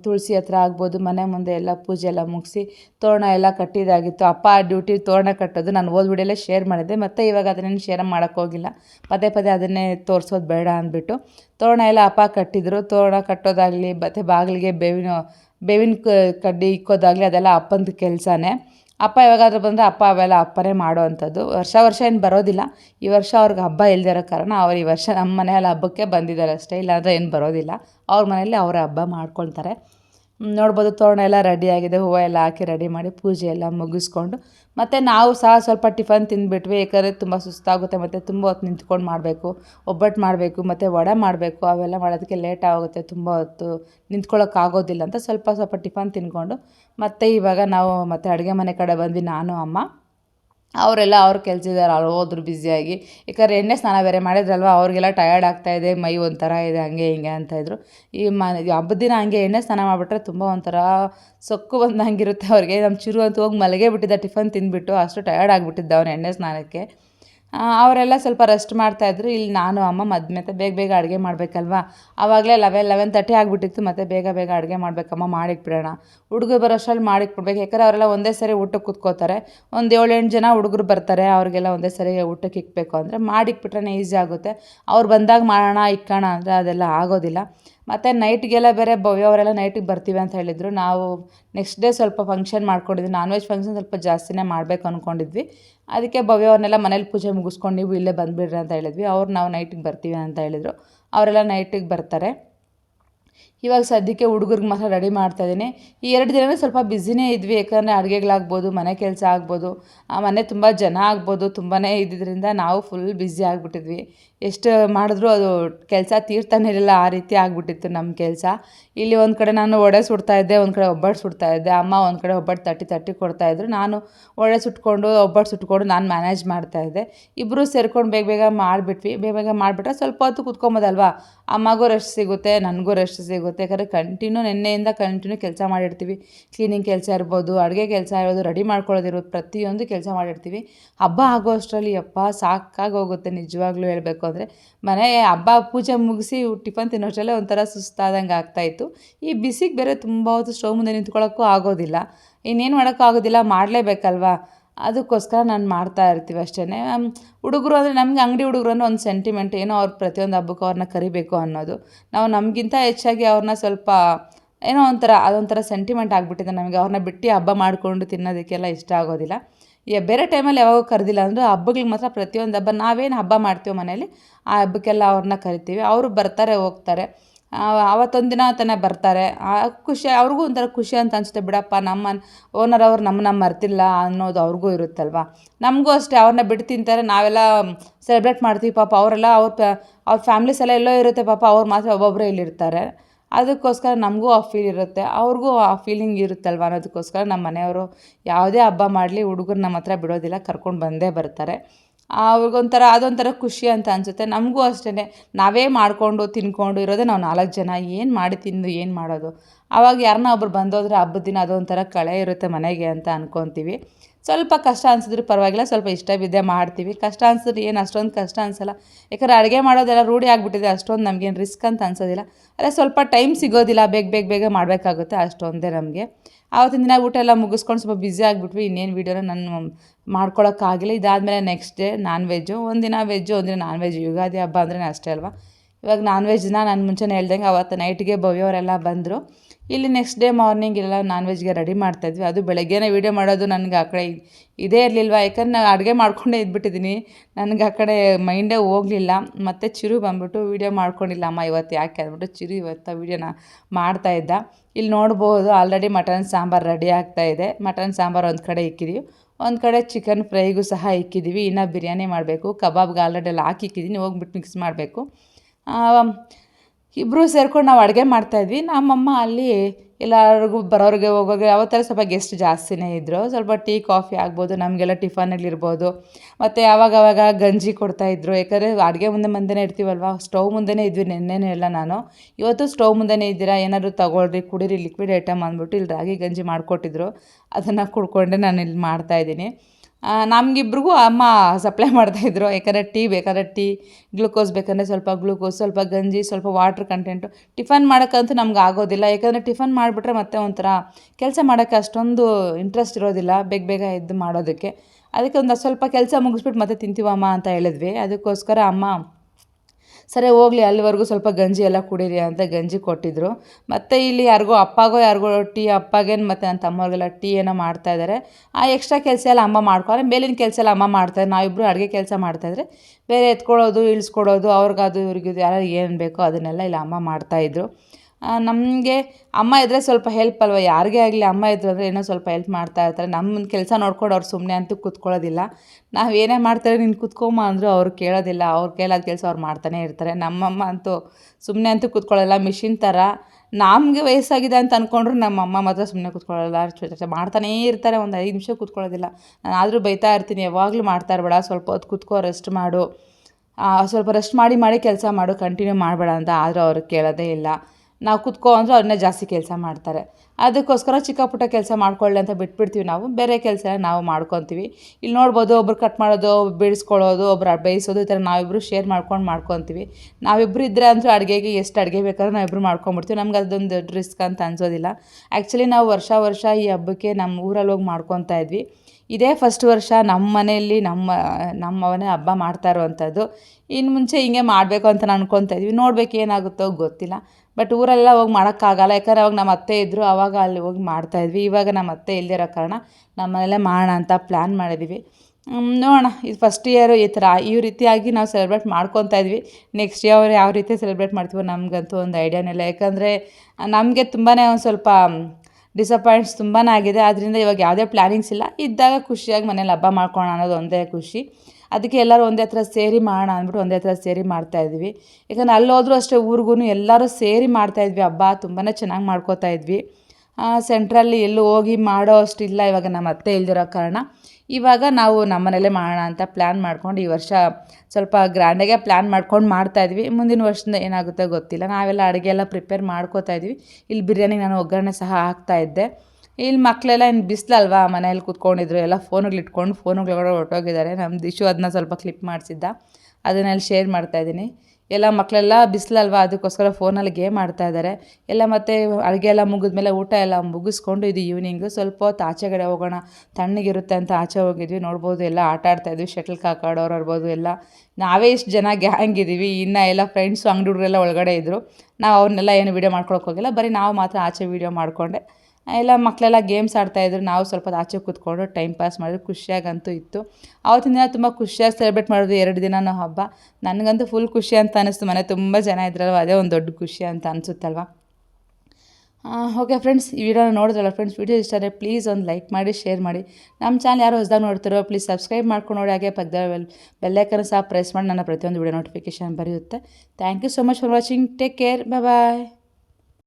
ತುಳಸಿ ಹತ್ರ ಆಗ್ಬೋದು, ಮನೆ ಮುಂದೆ ಎಲ್ಲ ಪೂಜೆ ಎಲ್ಲ ಮುಗಿಸಿ, ತೋರಣ ಎಲ್ಲ ಕಟ್ಟಿದಾಗಿತ್ತು. ಅಪ್ಪ ಡ್ಯೂಟಿ ತೋರಣ ಕಟ್ಟೋದು ನಾನು ಓದ್ಬಿಡೆಲ್ಲ ಶೇರ್ ಮಾಡಿದ್ದೆ. ಮತ್ತು ಇವಾಗ ಅದನ್ನೇನು ಶೇರ್ ಮಾಡೋಕ್ಕೋಗಿಲ್ಲ ಪದೇ ಪದೇ ಅದನ್ನೇ ತೋರಿಸೋದು ಬೇಡ ಅಂದ್ಬಿಟ್ಟು ತೋರಣ ಎಲ್ಲ ಅಪ್ಪ ಕಟ್ಟಿದ್ರು. ತೋರಣ ಕಟ್ಟೋದಾಗಲಿ, ಮತ್ತು ಬಾಗಿಲಿಗೆ ಬೇವಿನ ಬೇವಿನ ಕಡ್ಡಿ ಇಕ್ಕೋದಾಗಲಿ ಅದೆಲ್ಲ ಅಪ್ಪಂದು ಕೆಲಸನೇ. ಅಪ್ಪ ಯಾವಾಗಾದರೂ ಬಂದರೆ ಅಪ್ಪ ಅವೆಲ್ಲ ಅಪ್ಪನೇ ಮಾಡೋ ಅಂಥದ್ದು. ವರ್ಷ ವರ್ಷ ಏನು ಬರೋದಿಲ್ಲ. ಈ ವರ್ಷ ಅವ್ರಿಗೆ ಹಬ್ಬ ಇರೋ ಕಾರಣ ಅವ್ರು ಈ ವರ್ಷ ನಮ್ಮ ಮನೆಯಲ್ಲಿ ಹಬ್ಬಕ್ಕೆ ಬಂದಿದ್ದಾರೆ ಅಷ್ಟೇ. ಇಲ್ಲಾಂದರೆ ಏನು ಬರೋದಿಲ್ಲ. ಅವ್ರ ಮನೆಯಲ್ಲಿ ಅವರೇ ಹಬ್ಬ ಮಾಡ್ಕೊಳ್ತಾರೆ. ನೋಡ್ಬೋದು ತೋರಣ ಎಲ್ಲ ರೆಡಿಯಾಗಿದೆ ಹೂವು ಎಲ್ಲ ಹಾಕಿ ರೆಡಿ ಮಾಡಿ ಪೂಜೆ ಎಲ್ಲ ಮುಗಿಸ್ಕೊಂಡು. ಮತ್ತು ನಾವು ಸಹ ಸ್ವಲ್ಪ ಟಿಫನ್ ತಿಂದುಬಿಟ್ವಿ, ಏಕೆಂದರೆ ತುಂಬ ಸುಸ್ತಾಗುತ್ತೆ, ಮತ್ತು ತುಂಬ ಹೊತ್ತು ನಿಂತ್ಕೊಂಡು ಮಾಡಬೇಕು ಒಬ್ಬಟ್ಟು ಮಾಡಬೇಕು, ಮತ್ತು ವಡೆ ಮಾಡಬೇಕು, ಅವೆಲ್ಲ ಮಾಡೋದಕ್ಕೆ ಲೇಟ್ ಆಗುತ್ತೆ, ತುಂಬ ಹೊತ್ತು ನಿಂತ್ಕೊಳ್ಳೋಕ್ಕಾಗೋದಿಲ್ಲ ಅಂತ ಸ್ವಲ್ಪ ಸ್ವಲ್ಪ ಟಿಫನ್ ತಿಂದ್ಕೊಂಡು ಮತ್ತು ಇವಾಗ ನಾವು ಮತ್ತೆ ಅಡುಗೆ ಮನೆ ಕಡೆ ಬಂದ್ವಿ, ನಾನು, ಅಮ್ಮ. ಅವರೆಲ್ಲ ಅವ್ರ ಕೆಲ್ಸದಾರೆ ಅವ್ರು ಹೋದ್ರು ಬ್ಯುಸಿಯಾಗಿ ಯಾಕಂದ್ರೆ ಎಣ್ಣೆ ಸ್ನಾನ ಬೇರೆ ಮಾಡಿದ್ರಲ್ವ, ಅವ್ರಿಗೆಲ್ಲ ಟಯರ್ಡ್ ಆಗ್ತಾ ಇದೆ, ಮೈ ಒಂಥರ ಇದೆ, ಹಂಗೆ ಹಿಂಗೆ ಅಂತ ಇದ್ರು. ಈ ಮ, ಹಬ್ಬದ ದಿನ ಹಂಗೆ ಎಣ್ಣೆ ಸ್ನಾನ ಮಾಡಿಬಿಟ್ರೆ ತುಂಬ ಒಂಥರ ಸೊಕ್ಕು ಬಂದಂಗಿರುತ್ತೆ ಅವ್ರಿಗೆ. ನಮ್ಮ ಚಿರು ಅಂತ ಹೋಗಿ ಮಲಗೇ ಬಿಟ್ಟಿದ್ದ, ಟಿಫನ್ ತಿಂದುಬಿಟ್ಟು ಅಷ್ಟು ಟಯರ್ಡ್ ಆಗಿಬಿಟ್ಟಿದ್ದ ಅವ್ನು ಎಣ್ಣೆ ಸ್ನಾನಕ್ಕೆ. ಅವರೆಲ್ಲ ಸ್ವಲ್ಪ ರೆಸ್ಟ್ ಮಾಡ್ತಾಯಿದ್ರು ಇಲ್ಲಿ ನಾನು, ಅಮ್ಮ, ಮದ್, ಮತ್ತೆ ಬೇಗ ಬೇಗ ಅಡುಗೆ ಮಾಡಬೇಕಲ್ವಾ? ಆವಾಗಲೇ ಲೆವೆನ್ ಲೆವೆನ್ ತರ್ಟಿ ಆಗಿಬಿಟ್ಟಿತ್ತು. ಮತ್ತು ಬೇಗ ಬೇಗ ಅಡುಗೆ ಮಾಡಬೇಕಮ್ಮ ಮಾಡಿಕ್ಬಿಡೋಣ ಹುಡುಗರು ಬರೋಷ್ಟ್ರಲ್ಲಿ ಮಾಡಿಕ್ಬಿಡ್ಬೇಕು ಯಾಕಂದರೆ ಅವರೆಲ್ಲ ಒಂದೇ ಸರಿ ಊಟಕ್ಕೆ ಕೂತ್ಕೋತಾರೆ. ಒಂದು ಏಳೆಂಟು ಜನ ಹುಡುಗರು ಬರ್ತಾರೆ. ಅವ್ರಿಗೆಲ್ಲ ಒಂದೇ ಸರಿ ಊಟಕ್ಕೆ ಇಕ್ಕಬೇಕು ಅಂದರೆ ಮಾಡಿಕ್ಬಿಟ್ರೆ ಈಸಿ ಆಗುತ್ತೆ. ಅವ್ರು ಬಂದಾಗ ಮಾಡೋಣ, ಇಕ್ಕೋಣ ಅಂದರೆ ಅದೆಲ್ಲ ಆಗೋದಿಲ್ಲ. ಮತ್ತು ನೈಟ್ಗೆಲ್ಲ ಬೇರೆ ಭವ್ಯ ಅವರೆಲ್ಲ ನೈಟಿಗೆ ಬರ್ತೀವಿ ಅಂತ ಹೇಳಿದರು. ನಾವು ನೆಕ್ಸ್ಟ್ ಡೇ ಸ್ವಲ್ಪ ಫಂಕ್ಷನ್ ಮಾಡ್ಕೊಂಡಿದ್ವಿ. ನಾನ್ ವೆಜ್ ಫಂಕ್ಷನ್ ಸ್ವಲ್ಪ ಜಾಸ್ತಿನೇ ಮಾಡಬೇಕು ಅಂದ್ಕೊಂಡಿದ್ವಿ ಅದಕ್ಕೆ ಭವ್ಯ ಅವ್ರನ್ನೆಲ್ಲ ಮನೇಲಿ ಪೂಜೆ ಮುಗಿಸ್ಕೊಂಡು ನೀವು ಇಲ್ಲೇ ಬಂದುಬಿಡ್ರಿ ಅಂತ ಹೇಳಿದ್ವಿ. ಅವ್ರು ನಾವು ನೈಟಿಗೆ ಬರ್ತೀವಿ ಅಂತ ಹೇಳಿದರು. ಅವರೆಲ್ಲ ನೈಟಿಗೆ ಬರ್ತಾರೆ. ಇವಾಗ ಸದ್ಯಕ್ಕೆ ಹುಡುಗರಿಗೆ ಮಾತ್ರ ರೆಡಿ ಮಾಡ್ತಾಯಿದ್ದೀನಿ ಈ ಎರಡು ದಿನವೂ ಸ್ವಲ್ಪ ಬ್ಯುಸಿನೇ ಇದ್ವಿ. ಯಾಕಂದರೆ ಅಡುಗೆಗಳಾಗ್ಬೋದು, ಮನೆ ಕೆಲಸ ಆಗ್ಬೋದು, ಆ ಮನೆ ತುಂಬ ಜನ ಆಗ್ಬೋದು ತುಂಬಾ ಇದ್ದಿದ್ದರಿಂದ ನಾವು ಫುಲ್ ಬ್ಯುಸಿ ಆಗಿಬಿಟ್ಟಿದ್ವಿ. ಎಷ್ಟು ಮಾಡಿದ್ರೂ ಅದು ಕೆಲಸ ತೀರ್ತಾನೆ ಇರಲಿಲ್ಲ, ಆ ರೀತಿ ಆಗಿಬಿಟ್ಟಿತ್ತು ನಮ್ಮ ಕೆಲಸ. ಇಲ್ಲಿ ಒಂದು ಕಡೆ ನಾನು ಒಡೆ ಸುಡ್ತಾ ಇದ್ದೆ, ಒಂದು ಕಡೆ ಒಬ್ಬಟ್ಟು ಸುಡ್ತಾ ಇದ್ದೆ, ಅಮ್ಮ ಒಂದು ಕಡೆ ಒಬ್ಬಟ್ಟು ತಟ್ಟಿ ತಟ್ಟಿ ಕೊಡ್ತಾಯಿದ್ರು ನಾನು ಒಡೆ ಸುಟ್ಕೊಂಡು ಒಬ್ಬಟ್ಟು ಸುಟ್ಕೊಂಡು ನಾನು ಮ್ಯಾನೇಜ್ ಮಾಡ್ತಾಯಿದ್ದೆ ಇಬ್ಬರು ಸೇರ್ಕೊಂಡು ಬೇಗ ಬೇಗ ಮಾಡಿಬಿಟ್ವಿ. ಬೇಗ ಬೇಗ ಮಾಡಿಬಿಟ್ರೆ ಸ್ವಲ್ಪ ಹೊತ್ತು ಕುತ್ಕೊಬೋದಲ್ವಾ? ಅಮ್ಮಗೂ ರೆಸ್ಟ್ ಸಿಗುತ್ತೆ, ನನಗೂ ರೆಸ್ಟ್ ಸಿಗುತ್ತೆ. ಯಾಕಂದರೆ ಕಂಟಿನ್ಯೂ ನಿನ್ನೆಯಿಂದ ಕಂಟಿನ್ಯೂ ಕೆಲಸ ಮಾಡಿರ್ತೀವಿ. ಕ್ಲೀನಿಂಗ್ ಕೆಲಸ ಇರ್ಬೋದು, ಅಡುಗೆ ಕೆಲಸ ಇರ್ಬೋದು ರೆಡಿ ಮಾಡ್ಕೊಳ್ಳೋದಿರೋದು ಪ್ರತಿಯೊಂದು ಕೆಲಸ ಮಾಡಿರ್ತೀವಿ. ಹಬ್ಬ ಆಗೋ ಅಷ್ಟರಲ್ಲಿ ಯಪ್ಪ ಸಾಕಾಗಿ ಹೋಗುತ್ತೆ ನಿಜವಾಗ್ಲೂ ಹೇಳಬೇಕು ಅಂದರೆ. ಮನೆ ಹಬ್ಬ ಪೂಜೆ ಮುಗಿಸಿ ಟಿಫನ್ ತಿನ್ನೋಷ್ಟರಲ್ಲೇ ಒಂಥರ ಸುಸ್ತಾದಂಗೆ ಆಗ್ತಾಯಿತ್ತು ಈ ಬಿಸಿಗೆ ಬೇರೆ ತುಂಬ ಹೊತ್ತು ಸ್ಟವ್ ಮುಂದೆ ನಿಂತ್ಕೊಳ್ಳೋಕ್ಕೂ ಆಗೋದಿಲ್ಲ. ಇನ್ನೇನು ಮಾಡೋಕ್ಕೂ ಆಗೋದಿಲ್ಲ, ಮಾಡಲೇಬೇಕಲ್ವಾ? ಅದಕ್ಕೋಸ್ಕರ ನಾನು ಮಾಡ್ತಾ ಇರ್ತೀವಿ ಅಷ್ಟೇ ಹುಡುಗರು ಅಂದರೆ ನಮಗೆ ಅಂಗಡಿ ಹುಡುಗರು ಅಂದರೆ ಒಂದು ಸೆಂಟಿಮೆಂಟ್ ಏನೋ ಅವ್ರು ಪ್ರತಿಯೊಂದು ಹಬ್ಬಕ್ಕೂ ಅವ್ರನ್ನ ಕರಿಬೇಕು ಅನ್ನೋದು. ನಾವು ನಮಗಿಂತ ಹೆಚ್ಚಾಗಿ ಅವ್ರನ್ನ ಸ್ವಲ್ಪ ಏನೋ ಒಂಥರ ಅದೊಂಥರ ಸೆಂಟಿಮೆಂಟ್ ಆಗಿಬಿಟ್ಟಿದೆ ನಮಗೆ. ಅವ್ರನ್ನ ಬಿಟ್ಟು ಹಬ್ಬ ಮಾಡಿಕೊಂಡು ತಿನ್ನೋದಕ್ಕೆಲ್ಲ ಇಷ್ಟ ಆಗೋದಿಲ್ಲ. ಬೇರೆ ಟೈಮಲ್ಲಿ ಯಾವಾಗೂ ಕರೆದಿಲ್ಲ ಅಂದರೆ ಹಬ್ಬಗಳಿಗೆ ಮಾತ್ರ ಪ್ರತಿಯೊಂದು ಹಬ್ಬ ನಾವೇನು ಹಬ್ಬ ಮಾಡ್ತೀವೋ ಮನೇಲಿ ಆ ಹಬ್ಬಕ್ಕೆಲ್ಲ ಅವ್ರನ್ನ ಕರಿತೀವಿ. ಅವರು ಬರ್ತಾರೆ, ಹೋಗ್ತಾರೆ. ಅವತ್ತೊಂದು ದಿನ ತಾನೇ ಬರ್ತಾರೆ. ಆ ಖುಷಿ ಅವ್ರಿಗೂ ಒಂಥರ ಖುಷಿ ಅಂತ ಅನಿಸುತ್ತೆ, ಬಿಡಪ್ಪ ನಮ್ಮ ಓನರ್ ಅವ್ರು ನಮ್ಮನ್ನ ಮರ್ತಿಲ್ಲ ಅನ್ನೋದು ಅವ್ರಿಗೂ ಇರುತ್ತಲ್ವ? ನಮಗೂ ಅಷ್ಟೇ, ಅವ್ರನ್ನ ಬಿಟ್ಟು ತಿಂತಾರೆ. ನಾವೆಲ್ಲ ಸೆಲೆಬ್ರೇಟ್ ಮಾಡ್ತೀವಿ. ಪಾಪ ಅವರೆಲ್ಲ ಅವ್ರ ಅವ್ರ ಫ್ಯಾಮ್ಲೀಸ್ ಎಲ್ಲ ಎಲ್ಲೋ ಇರುತ್ತೆ. ಪಾಪ ಅವ್ರು ಮಾತ್ರ ಒಬ್ಬೊಬ್ಬರೇ ಇಲ್ಲಿರ್ತಾರೆ. ಅದಕ್ಕೋಸ್ಕರ ನಮಗೂ ಆ ಫೀಲ್ ಇರುತ್ತೆ. ಅವ್ರಿಗೂ ಆ ಫೀಲಿಂಗ್ ಇರುತ್ತಲ್ವ ಅನ್ನೋದಕ್ಕೋಸ್ಕರ ನಮ್ಮ ಮನೆಯವರು ಯಾವುದೇ ಹಬ್ಬ ಮಾಡಲಿ ಹುಡುಗರು ನಮ್ಮ ಹತ್ರ ಬಿಡೋದಿಲ್ಲ. ಕರ್ಕೊಂಡು ಬಂದೇ ಬರ್ತಾರೆ. ಅವ್ರಿಗೊಂಥರ ಅದೊಂಥರ ಖುಷಿ ಅಂತ ಅನಿಸುತ್ತೆ. ನಮಗೂ ಅಷ್ಟೇ ನಾವೇ ಮಾಡಿಕೊಂಡು, ತಿನ್ಕೊಂಡು ಇರೋದೇ ನಾವು ನಾಲ್ಕು ಜನ. ಏನು ಮಾಡಿ ತಿಂದು, ಏನು ಮಾಡೋದು? ಆವಾಗ ಯಾರನ್ನ ಒಬ್ರು ಬಂದೋದ್ರೆ ಹಬ್ಬದ ದಿನ ಅದೊಂಥರ ಕಳೆ ಇರುತ್ತೆ ಮನೆಗೆ ಅಂತ ಅನ್ಕೊತೀವಿ. ಸ್ವಲ್ಪ ಕಷ್ಟ ಅನ್ಸಿದ್ರು ಪರವಾಗಿಲ್ಲ, ಸ್ವಲ್ಪ ಇಷ್ಟ ಬಿದ್ದೆ ಮಾಡ್ತೀವಿ. ಕಷ್ಟ ಅನ್ಸಿದ್ರೆ ಏನು ಅಷ್ಟೊಂದು ಕಷ್ಟ ಅನ್ಸಲ್ಲ. ಯಾಕಂದ್ರೆ ಅಡುಗೆ ಮಾಡೋದೆಲ್ಲ ರೂಢಿ ಆಗಿಬಿಟ್ಟಿದೆ, ಅಷ್ಟೊಂದು ನಮಗೇನು ರಿಸ್ಕ್ ಅಂತ ಅನ್ಸೋದಿಲ್ಲ. ಅದೇ ಸ್ವಲ್ಪ ಟೈಮ್ ಸಿಗೋದಿಲ್ಲ, ಬೇಗ ಬೇಗ ಬೇಗ ಮಾಡಬೇಕಾಗುತ್ತೆ ಅಷ್ಟೊಂದೇ ನಮಗೆ. ಆವತ್ತಿನ ದಿನ ಊಟ ಎಲ್ಲ ಮುಗಿಸ್ಕೊಂಡು ಸ್ವಲ್ಪ ಬ್ಯುಸಿ ಆಗಿಬಿಟ್ವಿ, ಇನ್ನೇನು ವೀಡಿಯೋನ ನಾನು ಮಾಡ್ಕೊಳೋಕ್ಕಾಗಿಲ್ಲ. ಇದಾದಮೇಲೆ ನೆಕ್ಸ್ಟ್ ಡೇ ನಾನ್ ವೆಜ್ಜು ಒಂದಿನ ವೆಜ್ಜು ಒಂದಿನ ನಾನ್ ವೆಜ್ ಯುಗಾದಿ ಹಬ್ಬ ಅಂದ್ರೆ ಅಷ್ಟೇ ಅಲ್ವಾ? ಇವಾಗ ನಾನ್ ವೆಜ್ನ ನಾನು ಮುಂಚೆನೇ ಹೇಳ್ದಂಗೆ ಅವತ್ತು ನೈಟ್ಗೆ ಭವ್ಯವರೆಲ್ಲ ಬಂದರು. ಇಲ್ಲಿ ನೆಕ್ಸ್ಟ್ ಡೇ ಮಾರ್ನಿಂಗ್ ಎಲ್ಲ ನಾನ್ ವೆಜ್ಗೆ ರೆಡಿ ಮಾಡ್ತಾಯಿದ್ವಿ ಅದು ಬೆಳಗ್ಗೆನೇ ವೀಡಿಯೋ ಮಾಡೋದು ನನಗೆ ಆ ಕಡೆ ಇದೇ ಇರಲಿಲ್ವ? ಯಾಕಂದ್ರೆ ನಾನು ಅಡುಗೆ ಮಾಡ್ಕೊಂಡೇ ಇದ್ಬಿಟ್ಟಿದ್ದೀನಿ. ನನಗೆ ಆ ಕಡೆ ಮೈಂಡೇ ಹೋಗಲಿಲ್ಲ. ಮತ್ತು ಚಿರು ಬಂದ್ಬಿಟ್ಟು ವೀಡಿಯೋ ಮಾಡ್ಕೊಂಡಿಲ್ಲ. ಅಮ್ಮ ಇವತ್ತು ಯಾಕೆ ಅಂದ್ಬಿಟ್ಟು ಚಿರು ಇವತ್ತು ವೀಡಿಯೋನ ಮಾಡ್ತಾಯಿದ್ದ ಇಲ್ಲಿ ನೋಡ್ಬೋದು ಆಲ್ರೆಡಿ ಮಟನ್ ಸಾಂಬಾರು ರೆಡಿ ಆಗ್ತಾಯಿದೆ ಮಟನ್ ಸಾಂಬಾರು ಒಂದು ಕಡೆ ಇಕ್ಕಿದ್ದೀವಿ ಒಂದು ಕಡೆ ಚಿಕನ್ ಫ್ರೈಗೂ ಸಹ ಇಕ್ಕಿದ್ದೀವಿ ಇನ್ನು ಬಿರಿಯಾನಿ ಮಾಡಬೇಕು. ಕಬಾಬ್ಗೆ ಆಲ್ರೆಡಿ ಎಲ್ಲ ಹಾಕಿ ಇಕ್ಕಿದ್ದೀನಿ ಹೋಗ್ಬಿಟ್ಟು ಮಿಕ್ಸ್ ಮಾಡಬೇಕು. ಇಬ್ಬರು ಸೇರ್ಕೊಂಡು ನಾವು ಅಡುಗೆ ಮಾಡ್ತಾಯಿದ್ವಿ ನಮ್ಮಮ್ಮ ಅಲ್ಲಿ ಎಲ್ಲರಿಗೂ ಬರೋರಿಗೆ ಹೋಗೋರಿಗೆ ಅವತ್ತೆಲ್ಲ ಸ್ವಲ್ಪ ಗೆಸ್ಟ್ ಜಾಸ್ತಿನೇ ಇದ್ದರು ಸ್ವಲ್ಪ ಟೀ, ಕಾಫಿ ಆಗ್ಬೋದು, ನಮಗೆಲ್ಲ ಟಿಫನಲ್ಲಿರ್ಬೋದು ಮತ್ತು ಆವಾಗವಾಗ ಗಂಜಿ ಕೊಡ್ತಾಯಿದ್ರು ಯಾಕಂದರೆ ಅಡುಗೆ ಮುಂದೆ ಮುಂದೆನೇ ಇರ್ತೀವಲ್ವ? ಸ್ಟವ್ ಮುಂದೆನೇ ಇದ್ವಿ ನೆನ್ನೆನೇ ಎಲ್ಲ ನಾನು. ಇವತ್ತು ಸ್ಟವ್ ಮುಂದೆನೇ ಇದ್ದೀರಾ? ಏನಾದರೂ ತೊಗೊಳ್ರಿ, ಕುಡೀರಿ ಲಿಕ್ವಿಡ್ ಐಟಮ್ ಅಂದ್ಬಿಟ್ಟು ಇಲ್ಲಿ ರಾಗಿ ಗಂಜಿ ಮಾಡಿಕೊಟ್ಟಿದ್ರು. ಅದನ್ನು ಕುಡ್ಕೊಂಡೆ ನಾನು ಇಲ್ಲಿ ಮಾಡ್ತಾಯಿದ್ದೀನಿ ನಮಗಿಬ್ರಿಗೂ ಅಮ್ಮ ಸಪ್ಲೈ ಮಾಡ್ತಾಯಿದ್ರು ಯಾಕಂದರೆ ಟೀ ಬೇಕಾದ್ರೆ ಟೀ ಗ್ಲುಕೋಸ್ ಬೇಕಂದರೆ ಸ್ವಲ್ಪ ಗ್ಲುಕೋಸ್ ಸ್ವಲ್ಪ ಗಂಜಿ, ಸ್ವಲ್ಪ ವಾಟ್ರ್ ಕಂಟೆಂಟು ಟಿಫನ್ ಮಾಡೋಕ್ಕಂತೂ ನಮ್ಗೆ ಆಗೋದಿಲ್ಲ. ಯಾಕಂದರೆ ಟಿಫನ್ ಮಾಡಿಬಿಟ್ರೆ ಮತ್ತೆ ಒಂಥರ ಕೆಲಸ ಮಾಡೋಕ್ಕೆ ಅಷ್ಟೊಂದು ಇಂಟ್ರೆಸ್ಟ್ ಇರೋದಿಲ್ಲ, ಬೇಗ ಬೇಗ ಎದ್ದು ಮಾಡೋದಕ್ಕೆ ಅದಕ್ಕೆ ಒಂದು ಸ್ವಲ್ಪ ಕೆಲಸ ಮುಗಿಸ್ಬಿಟ್ಟು ಮತ್ತೆ ತಿಂತೀವಮ್ಮ ಅಂತ ಹೇಳಿದ್ವಿ. ಅದಕ್ಕೋಸ್ಕರ ಅಮ್ಮ ಸರಿ ಹೋಗಲಿ, ಅಲ್ಲಿವರೆಗೂ ಸ್ವಲ್ಪ ಗಂಜಿ ಎಲ್ಲ ಕುಡೀರಿ ಅಂತ ಗಂಜಿ ಕೊಟ್ಟಿದ್ದರು ಮತ್ತು ಇಲ್ಲಿ ಯಾರಿಗೋ ಅಪ್ಪಗೋ, ಯಾರಿಗೋ ಟೀ ಅಪ್ಪಾಗೇನು ಮತ್ತು ನನ್ನ ತಮ್ಮವ್ರಿಗೆಲ್ಲ ಟೀ ಏನೋ ಮಾಡ್ತಾ ಇದ್ದಾರೆ ಆ ಎಕ್ಸ್ಟ್ರಾ ಕೆಲಸ ಎಲ್ಲ ಅಮ್ಮ ಮಾಡ್ಕೊಂಡ್ರೆ ಮೇಲಿನ ಕೆಲಸ ಎಲ್ಲ ಅಮ್ಮ ಮಾಡ್ತಾರೆ ನಾವಿಬ್ಬರು ಅಡುಗೆ ಕೆಲಸ ಮಾಡ್ತಾಯಿದ್ರೆ ಬೇರೆ ಎತ್ಕೊಳ್ಳೋದು ಇಳಿಸ್ಕೊಡೋದು ಅವ್ರಿಗದು, ಇವ್ರಿಗಿದು ಯಾರು ಏನು ಬೇಕೋ ಅದನ್ನೆಲ್ಲ ಇಲ್ಲಿ ಅಮ್ಮ ಮಾಡ್ತಾಯಿದ್ರು ನಮಗೆ ಅಮ್ಮ ಇದ್ದರೆ ಸ್ವಲ್ಪ ಹೆಲ್ಪ್ ಅಲ್ವ? ಯಾರಿಗೇ ಆಗಲಿ ಅಮ್ಮ ಇದ್ರು ಅಂದರೆ ಏನೋ ಸ್ವಲ್ಪ ಹೆಲ್ಪ್ ಮಾಡ್ತಾ ಇರ್ತಾರೆ. ನಮ್ಮ ಕೆಲಸ ನೋಡ್ಕೊಂಡು ಅವ್ರು ಸುಮ್ಮನೆ ಅಂತೂ ಕೂತ್ಕೊಳ್ಳೋದಿಲ್ಲ. ನಾವು ಏನೇ ಮಾಡ್ತಾರೆ ನೀನು ಕೂತ್ಕೊಮ್ಮ ಅಂದರೂ ಅವ್ರು ಕೇಳೋದಿಲ್ಲ. ಅವ್ರು ಕೇಳೋದು ಕೆಲಸ ಅವ್ರು ಮಾಡ್ತಾನೆ ಇರ್ತಾರೆ. ನಮ್ಮಮ್ಮ ಅಂತೂ ಸುಮ್ಮನೆ ಅಂತೂ ಕೂತ್ಕೊಳ್ಳಲ್ಲ. ಮಿಷಿನ್ ಥರ ನಮಗೆ ವಯಸ್ಸಾಗಿದೆ ಅಂತ ಅಂದ್ಕೊಂಡ್ರು ನಮ್ಮಮ್ಮ ಮಾತ್ರ ಸುಮ್ಮನೆ ಕೂತ್ಕೊಳ್ಳಲ್ಲ. ಮಾಡ್ತಾನೇ ಇರ್ತಾರೆ. ಒಂದು ಐದು ನಿಮಿಷ ಕೂತ್ಕೊಳ್ಳೋದಿಲ್ಲ. ನಾನು ಆದರೂ ಬೈತಾ ಇರ್ತೀನಿ. ಯಾವಾಗಲೂ ಮಾಡ್ತಾ ಇರಬೇಡ. ಸ್ವಲ್ಪ ಹೊತ್ತು ಕೂತ್ಕೋ ರೆಸ್ಟ್ ಮಾಡು. ಸ್ವಲ್ಪ ರೆಸ್ಟ್ ಮಾಡಿ ಮಾಡಿ ಕೆಲಸ ಮಾಡು. ಕಂಟಿನ್ಯೂ ಮಾಡಬೇಡ ಅಂತ ಆದರೂ ಅವ್ರಿಗೆ ಕೇಳೋದೇ ಇಲ್ಲ. ನಾವು ಕುತ್ಕೋ ಅಂದರೂ ಅವ್ರನ್ನೇ ಜಾಸ್ತಿ ಕೆಲಸ ಮಾಡ್ತಾರೆ. ಅದಕ್ಕೋಸ್ಕರ ಚಿಕ್ಕ ಪುಟ್ಟ ಕೆಲಸ ಮಾಡ್ಕೊಳ್ಳಿ ಅಂತ ಬಿಟ್ಬಿಡ್ತೀವಿ ನಾವು. ಬೇರೆ ಕೆಲಸ ನಾವು ಮಾಡ್ಕೊತೀವಿ. ಇಲ್ಲಿ ನೋಡ್ಬೋದು ಒಬ್ರು ಕಟ್ ಮಾಡೋದು ಬಿಡಿಸ್ಕೊಳ್ಳೋದು ಒಬ್ರು ಬೇಯಿಸೋದು ಈ ಥರ ನಾವಿಬ್ಬರು ಶೇರ್ ಮಾಡ್ಕೊಂಡು ಮಾಡ್ಕೊತೀವಿ. ನಾವಿಬ್ಬರು ಇದ್ದರೆ ಅಂದರೂ ಅಡುಗೆಗೆ ಎಷ್ಟು ಅಡುಗೆ ಬೇಕಾದ್ರೂ ನಾವಿಬ್ಬರು ಮಾಡ್ಕೊಂಬಿಡ್ತೀವಿ. ನಮ್ಗೆ ಅದೊಂದು ರಿಸ್ಕ್ ಅಂತ ಅನ್ಸೋದಿಲ್ಲ. ಆ್ಯಕ್ಚುಲಿ ನಾವು ವರ್ಷ ವರ್ಷ ಈ ಹಬ್ಬಕ್ಕೆ ನಮ್ಮ ಊರಲ್ಲಿ ಹೋಗಿ ಮಾಡ್ಕೊತಾ ಇದ್ವಿ. ಇದೇ ಫಸ್ಟ್ ವರ್ಷ ನಮ್ಮ ಮನೆಯಲ್ಲಿ ನಮ್ಮ, ನಮ್ಮವನೇ ಹಬ್ಬ ಮಾಡ್ತಾ ಇರುವಂಥದ್ದು. ಇನ್ನು ಮುಂಚೆ ಹಿಂಗೆ ಮಾಡಬೇಕು ಅಂತ ಅನ್ಕೊತಾ ಇದ್ವಿ. ನೋಡ್ಬೇಕು ಏನಾಗುತ್ತೋ ಗೊತ್ತಿಲ್ಲ. ಬಟ್ ಊರೆಲ್ಲ ಹೋಗಿ ಮಾಡೋಕ್ಕಾಗಲ್ಲ. ಯಾಕಂದರೆ ಅವಾಗ ನಮ್ಮ ಅತ್ತೆ ಇದ್ದರು ಆವಾಗ ಅಲ್ಲಿ ಹೋಗಿ ಮಾಡ್ತಾಯಿದ್ವಿ ಇವಾಗ ನಮ್ಮ ಅತ್ತೆ ಇಲ್ಲದಿರೋ ಕಾರಣ ನಮ್ಮ ಮನೆಯಲ್ಲೇ ಮಾಡೋಣ ಅಂತ ಪ್ಲ್ಯಾನ್ ಮಾಡಿದ್ವಿ. ನೋಡೋಣ. ಇದು ಫಸ್ಟ್ ಇಯರು ಈ ಥರ. ಈ ರೀತಿಯಾಗಿ ನಾವು ಸೆಲೆಬ್ರೇಟ್ ಮಾಡ್ಕೊತಾ ಇದ್ವಿ. ನೆಕ್ಸ್ಟ್ ಇಯರ್ ಯಾವ ರೀತಿ ಸೆಲೆಬ್ರೇಟ್ ಮಾಡ್ತೀವೋ ನಮಗಂತೂ ಒಂದು ಐಡಿಯಾನೇ ಇಲ್ಲ. ಯಾಕಂದರೆ ನಮಗೆ ತುಂಬಾ ಒಂದು ಸ್ವಲ್ಪ ಡಿಸಪಾಯಿಂಟ್ಸ್ ತುಂಬಾ ಆಗಿದೆ. ಆದ್ದರಿಂದ ಇವಾಗ ಯಾವುದೇ ಪ್ಲ್ಯಾನಿಂಗ್ಸ್ ಇಲ್ಲ. ಇದ್ದಾಗ ಖುಷಿಯಾಗಿ ಮನೇಲಿ ಹಬ್ಬ ಮಾಡ್ಕೊಳ್ಳೋಣ ಅನ್ನೋದು ಒಂದೇ ಖುಷಿ. ಅದಕ್ಕೆ ಎಲ್ಲರೂ ಒಂದೇ ಹತ್ರ ಸೇರಿ ಮಾಡೋಣ ಅಂದ್ಬಿಟ್ಟು ಒಂದೇ ಹತ್ರ ಸೇರಿ ಮಾಡ್ತಾಯಿದ್ವಿ ಯಾಕಂದ್ರೆ ಅಲ್ಲಿ ಹೋದ್ರೂ ಅಷ್ಟೇ ಊರಿಗೂ ಎಲ್ಲರೂ ಸೇರಿ ಮಾಡ್ತಾಯಿದ್ವಿ ಹಬ್ಬ ತುಂಬಾ ಚೆನ್ನಾಗಿ ಮಾಡ್ಕೋತಾ ಇದ್ವಿ. ಸೆಂಟ್ರಲ್ಲಿ ಎಲ್ಲೂ ಹೋಗಿ ಮಾಡೋ ಅಷ್ಟಿಲ್ಲ ಇವಾಗ ನಮ್ಮ ಅತ್ತೆ ಇಲ್ದಿರೋ ಕಾರಣ. ಇವಾಗ ನಾವು ನಮ್ಮನೇಲೇ ಮಾಡೋಣ ಅಂತ ಪ್ಲ್ಯಾನ್ ಮಾಡ್ಕೊಂಡು ಈ ವರ್ಷ ಸ್ವಲ್ಪ ಗ್ರ್ಯಾಂಡಾಗೆ ಪ್ಲ್ಯಾನ್ ಮಾಡ್ಕೊಂಡು ಮಾಡ್ತಾಯಿದ್ವಿ ಮುಂದಿನ ವರ್ಷದಿಂದ ಏನಾಗುತ್ತೋ ಗೊತ್ತಿಲ್ಲ. ನಾವೆಲ್ಲ ಅಡುಗೆ ಎಲ್ಲ ಪ್ರಿಪೇರ್ ಮಾಡ್ಕೋತಾ ಇದ್ವಿ. ಇಲ್ಲಿ ಬಿರಿಯಾನಿಗೆ ನಾನು ಒಗ್ಗರಣೆ ಸಹ ಹಾಕ್ತಾಯಿದ್ದೆ ಇಲ್ಲಿ ಮಕ್ಕಳೆಲ್ಲ ಏನು ಬಿಸಿಲಲ್ವಾ? ಮನೇಲಿ ಕೂತ್ಕೊಂಡಿದ್ರು. ಎಲ್ಲ ಫೋನುಗಳು ಇಟ್ಕೊಂಡು ಫೋನುಗಳೊಳಗಡೆ ಹೊರಟೋಗಿದ್ದಾರೆ. ನಮ್ಮ ದಿಶು ಅದನ್ನ ಸ್ವಲ್ಪ ಕ್ಲಿಪ್ ಮಾಡಿಸಿದ್ದ. ಅದನ್ನೆಲ್ಲ ಶೇರ್ ಮಾಡ್ತಾಯಿದ್ದೀನಿ ಎಲ್ಲ ಮಕ್ಕಳೆಲ್ಲ ಬಿಸಿಲಲ್ವಾ? ಅದಕ್ಕೋಸ್ಕರ ಫೋನಲ್ಲಿ ಗೇಮ್ ಆಡ್ತಾ ಇದ್ದಾರೆ. ಎಲ್ಲ ಮತ್ತೆ ಅಡುಗೆ ಎಲ್ಲ ಮುಗಿದ್ಮೇಲೆ ಊಟ ಎಲ್ಲ ಮುಗಿಸ್ಕೊಂಡು ಇದು ಈವ್ನಿಂಗು ಸ್ವಲ್ಪ ಹೊತ್ತು ಆಚೆಗಡೆ ಹೋಗೋಣ. ತಣ್ಣಗಿರುತ್ತೆ ಅಂತ ಆಚೆ ಹೋಗಿದ್ವಿ. ನೋಡ್ಬೋದು ಎಲ್ಲ ಆಟ ಆಡ್ತಾಯಿದ್ವಿ ಶಟಲ್ ಕಾಕ್ ಆಡೋರು ಇರ್ಬೋದು ಎಲ್ಲ. ನಾವೇ ಇಷ್ಟು ಜನ ಗ್ಯಾಂಗ್ ಇದ್ದೀವಿ. ಇನ್ನು ಎಲ್ಲ ಫ್ರೆಂಡ್ಸು ಅಂಗಡಿ ಹುಡುಗರೆಲ್ಲ ಒಳಗಡೆ ಇದ್ದರು ನಾವು ಅವ್ರನ್ನೆಲ್ಲ ಏನು ವೀಡಿಯೋ ಮಾಡ್ಕೊಳಕ್ಕೆ ಹೋಗಿಲ್ಲ. ಬರೀ ನಾವು ಮಾತ್ರ ಆಚೆ ವೀಡಿಯೋ ಮಾಡಿಕೊಂಡೆ. ಎಲ್ಲ ಮಕ್ಕಳೆಲ್ಲ ಗೇಮ್ಸ್ ಆಡ್ತಾಯಿದ್ರು ನಾವು ಸ್ವಲ್ಪ ಆಚೆ ಕೂತ್ಕೊಂಡು ಟೈಮ್ ಪಾಸ್ ಮಾಡಿದ್ರು. ಖುಷಿಯಾಗಂತೂ ಇತ್ತು. ಆವತ್ತಿನ ದಿನ ತುಂಬ ಖುಷಿಯಾಗಿ ಸೆಲೆಬ್ರೇಟ್ ಮಾಡೋದು ಎರಡು ದಿನನೂ ಹಬ್ಬ. ನನಗಂತೂ ಫುಲ್ ಖುಷಿ ಅಂತ ಅನ್ನಿಸ್ತು ಮನೆ ತುಂಬ ಜನ ಇದ್ರಲ್ವ? ಅದೇ ಒಂದು ದೊಡ್ಡ ಖುಷಿ ಅಂತ ಅನಿಸುತ್ತಲ್ವ? ಓಕೆ ಫ್ರೆಂಡ್ಸ್ ಈ ವಿಡಿಯೋನ ನೋಡಿದ್ರಲ್ಲ ಫ್ರೆಂಡ್ಸ್ ವಿಡಿಯೋ ಇಷ್ಟ ಆದರೆ ಪ್ಲೀಸ್ ಒಂದು ಲೈಕ್ ಮಾಡಿ ಶೇರ್ ಮಾಡಿ. ನಮ್ಮ ಚಾನಲ್ ಯಾರು ಹೊಸದಾಗಿ ನೋಡ್ತಿರೋ ಪ್ಲೀಸ್ ಸಬ್ಸ್ಕ್ರೈಬ್ ಮಾಡ್ಕೊಂಡು ನೋಡಿ. ಹಾಗೆ ಪಕ್ಕದ ಬೆಲ್ ಬೆಲ್ಲೈಕನ್ನು ಸಹ ಪ್ರೆಸ್ ಮಾಡಿ. ನನ್ನ ಪ್ರತಿಯೊಂದು video notification ಬರೆಯುತ್ತೆ. Thank you so much for watching take care bye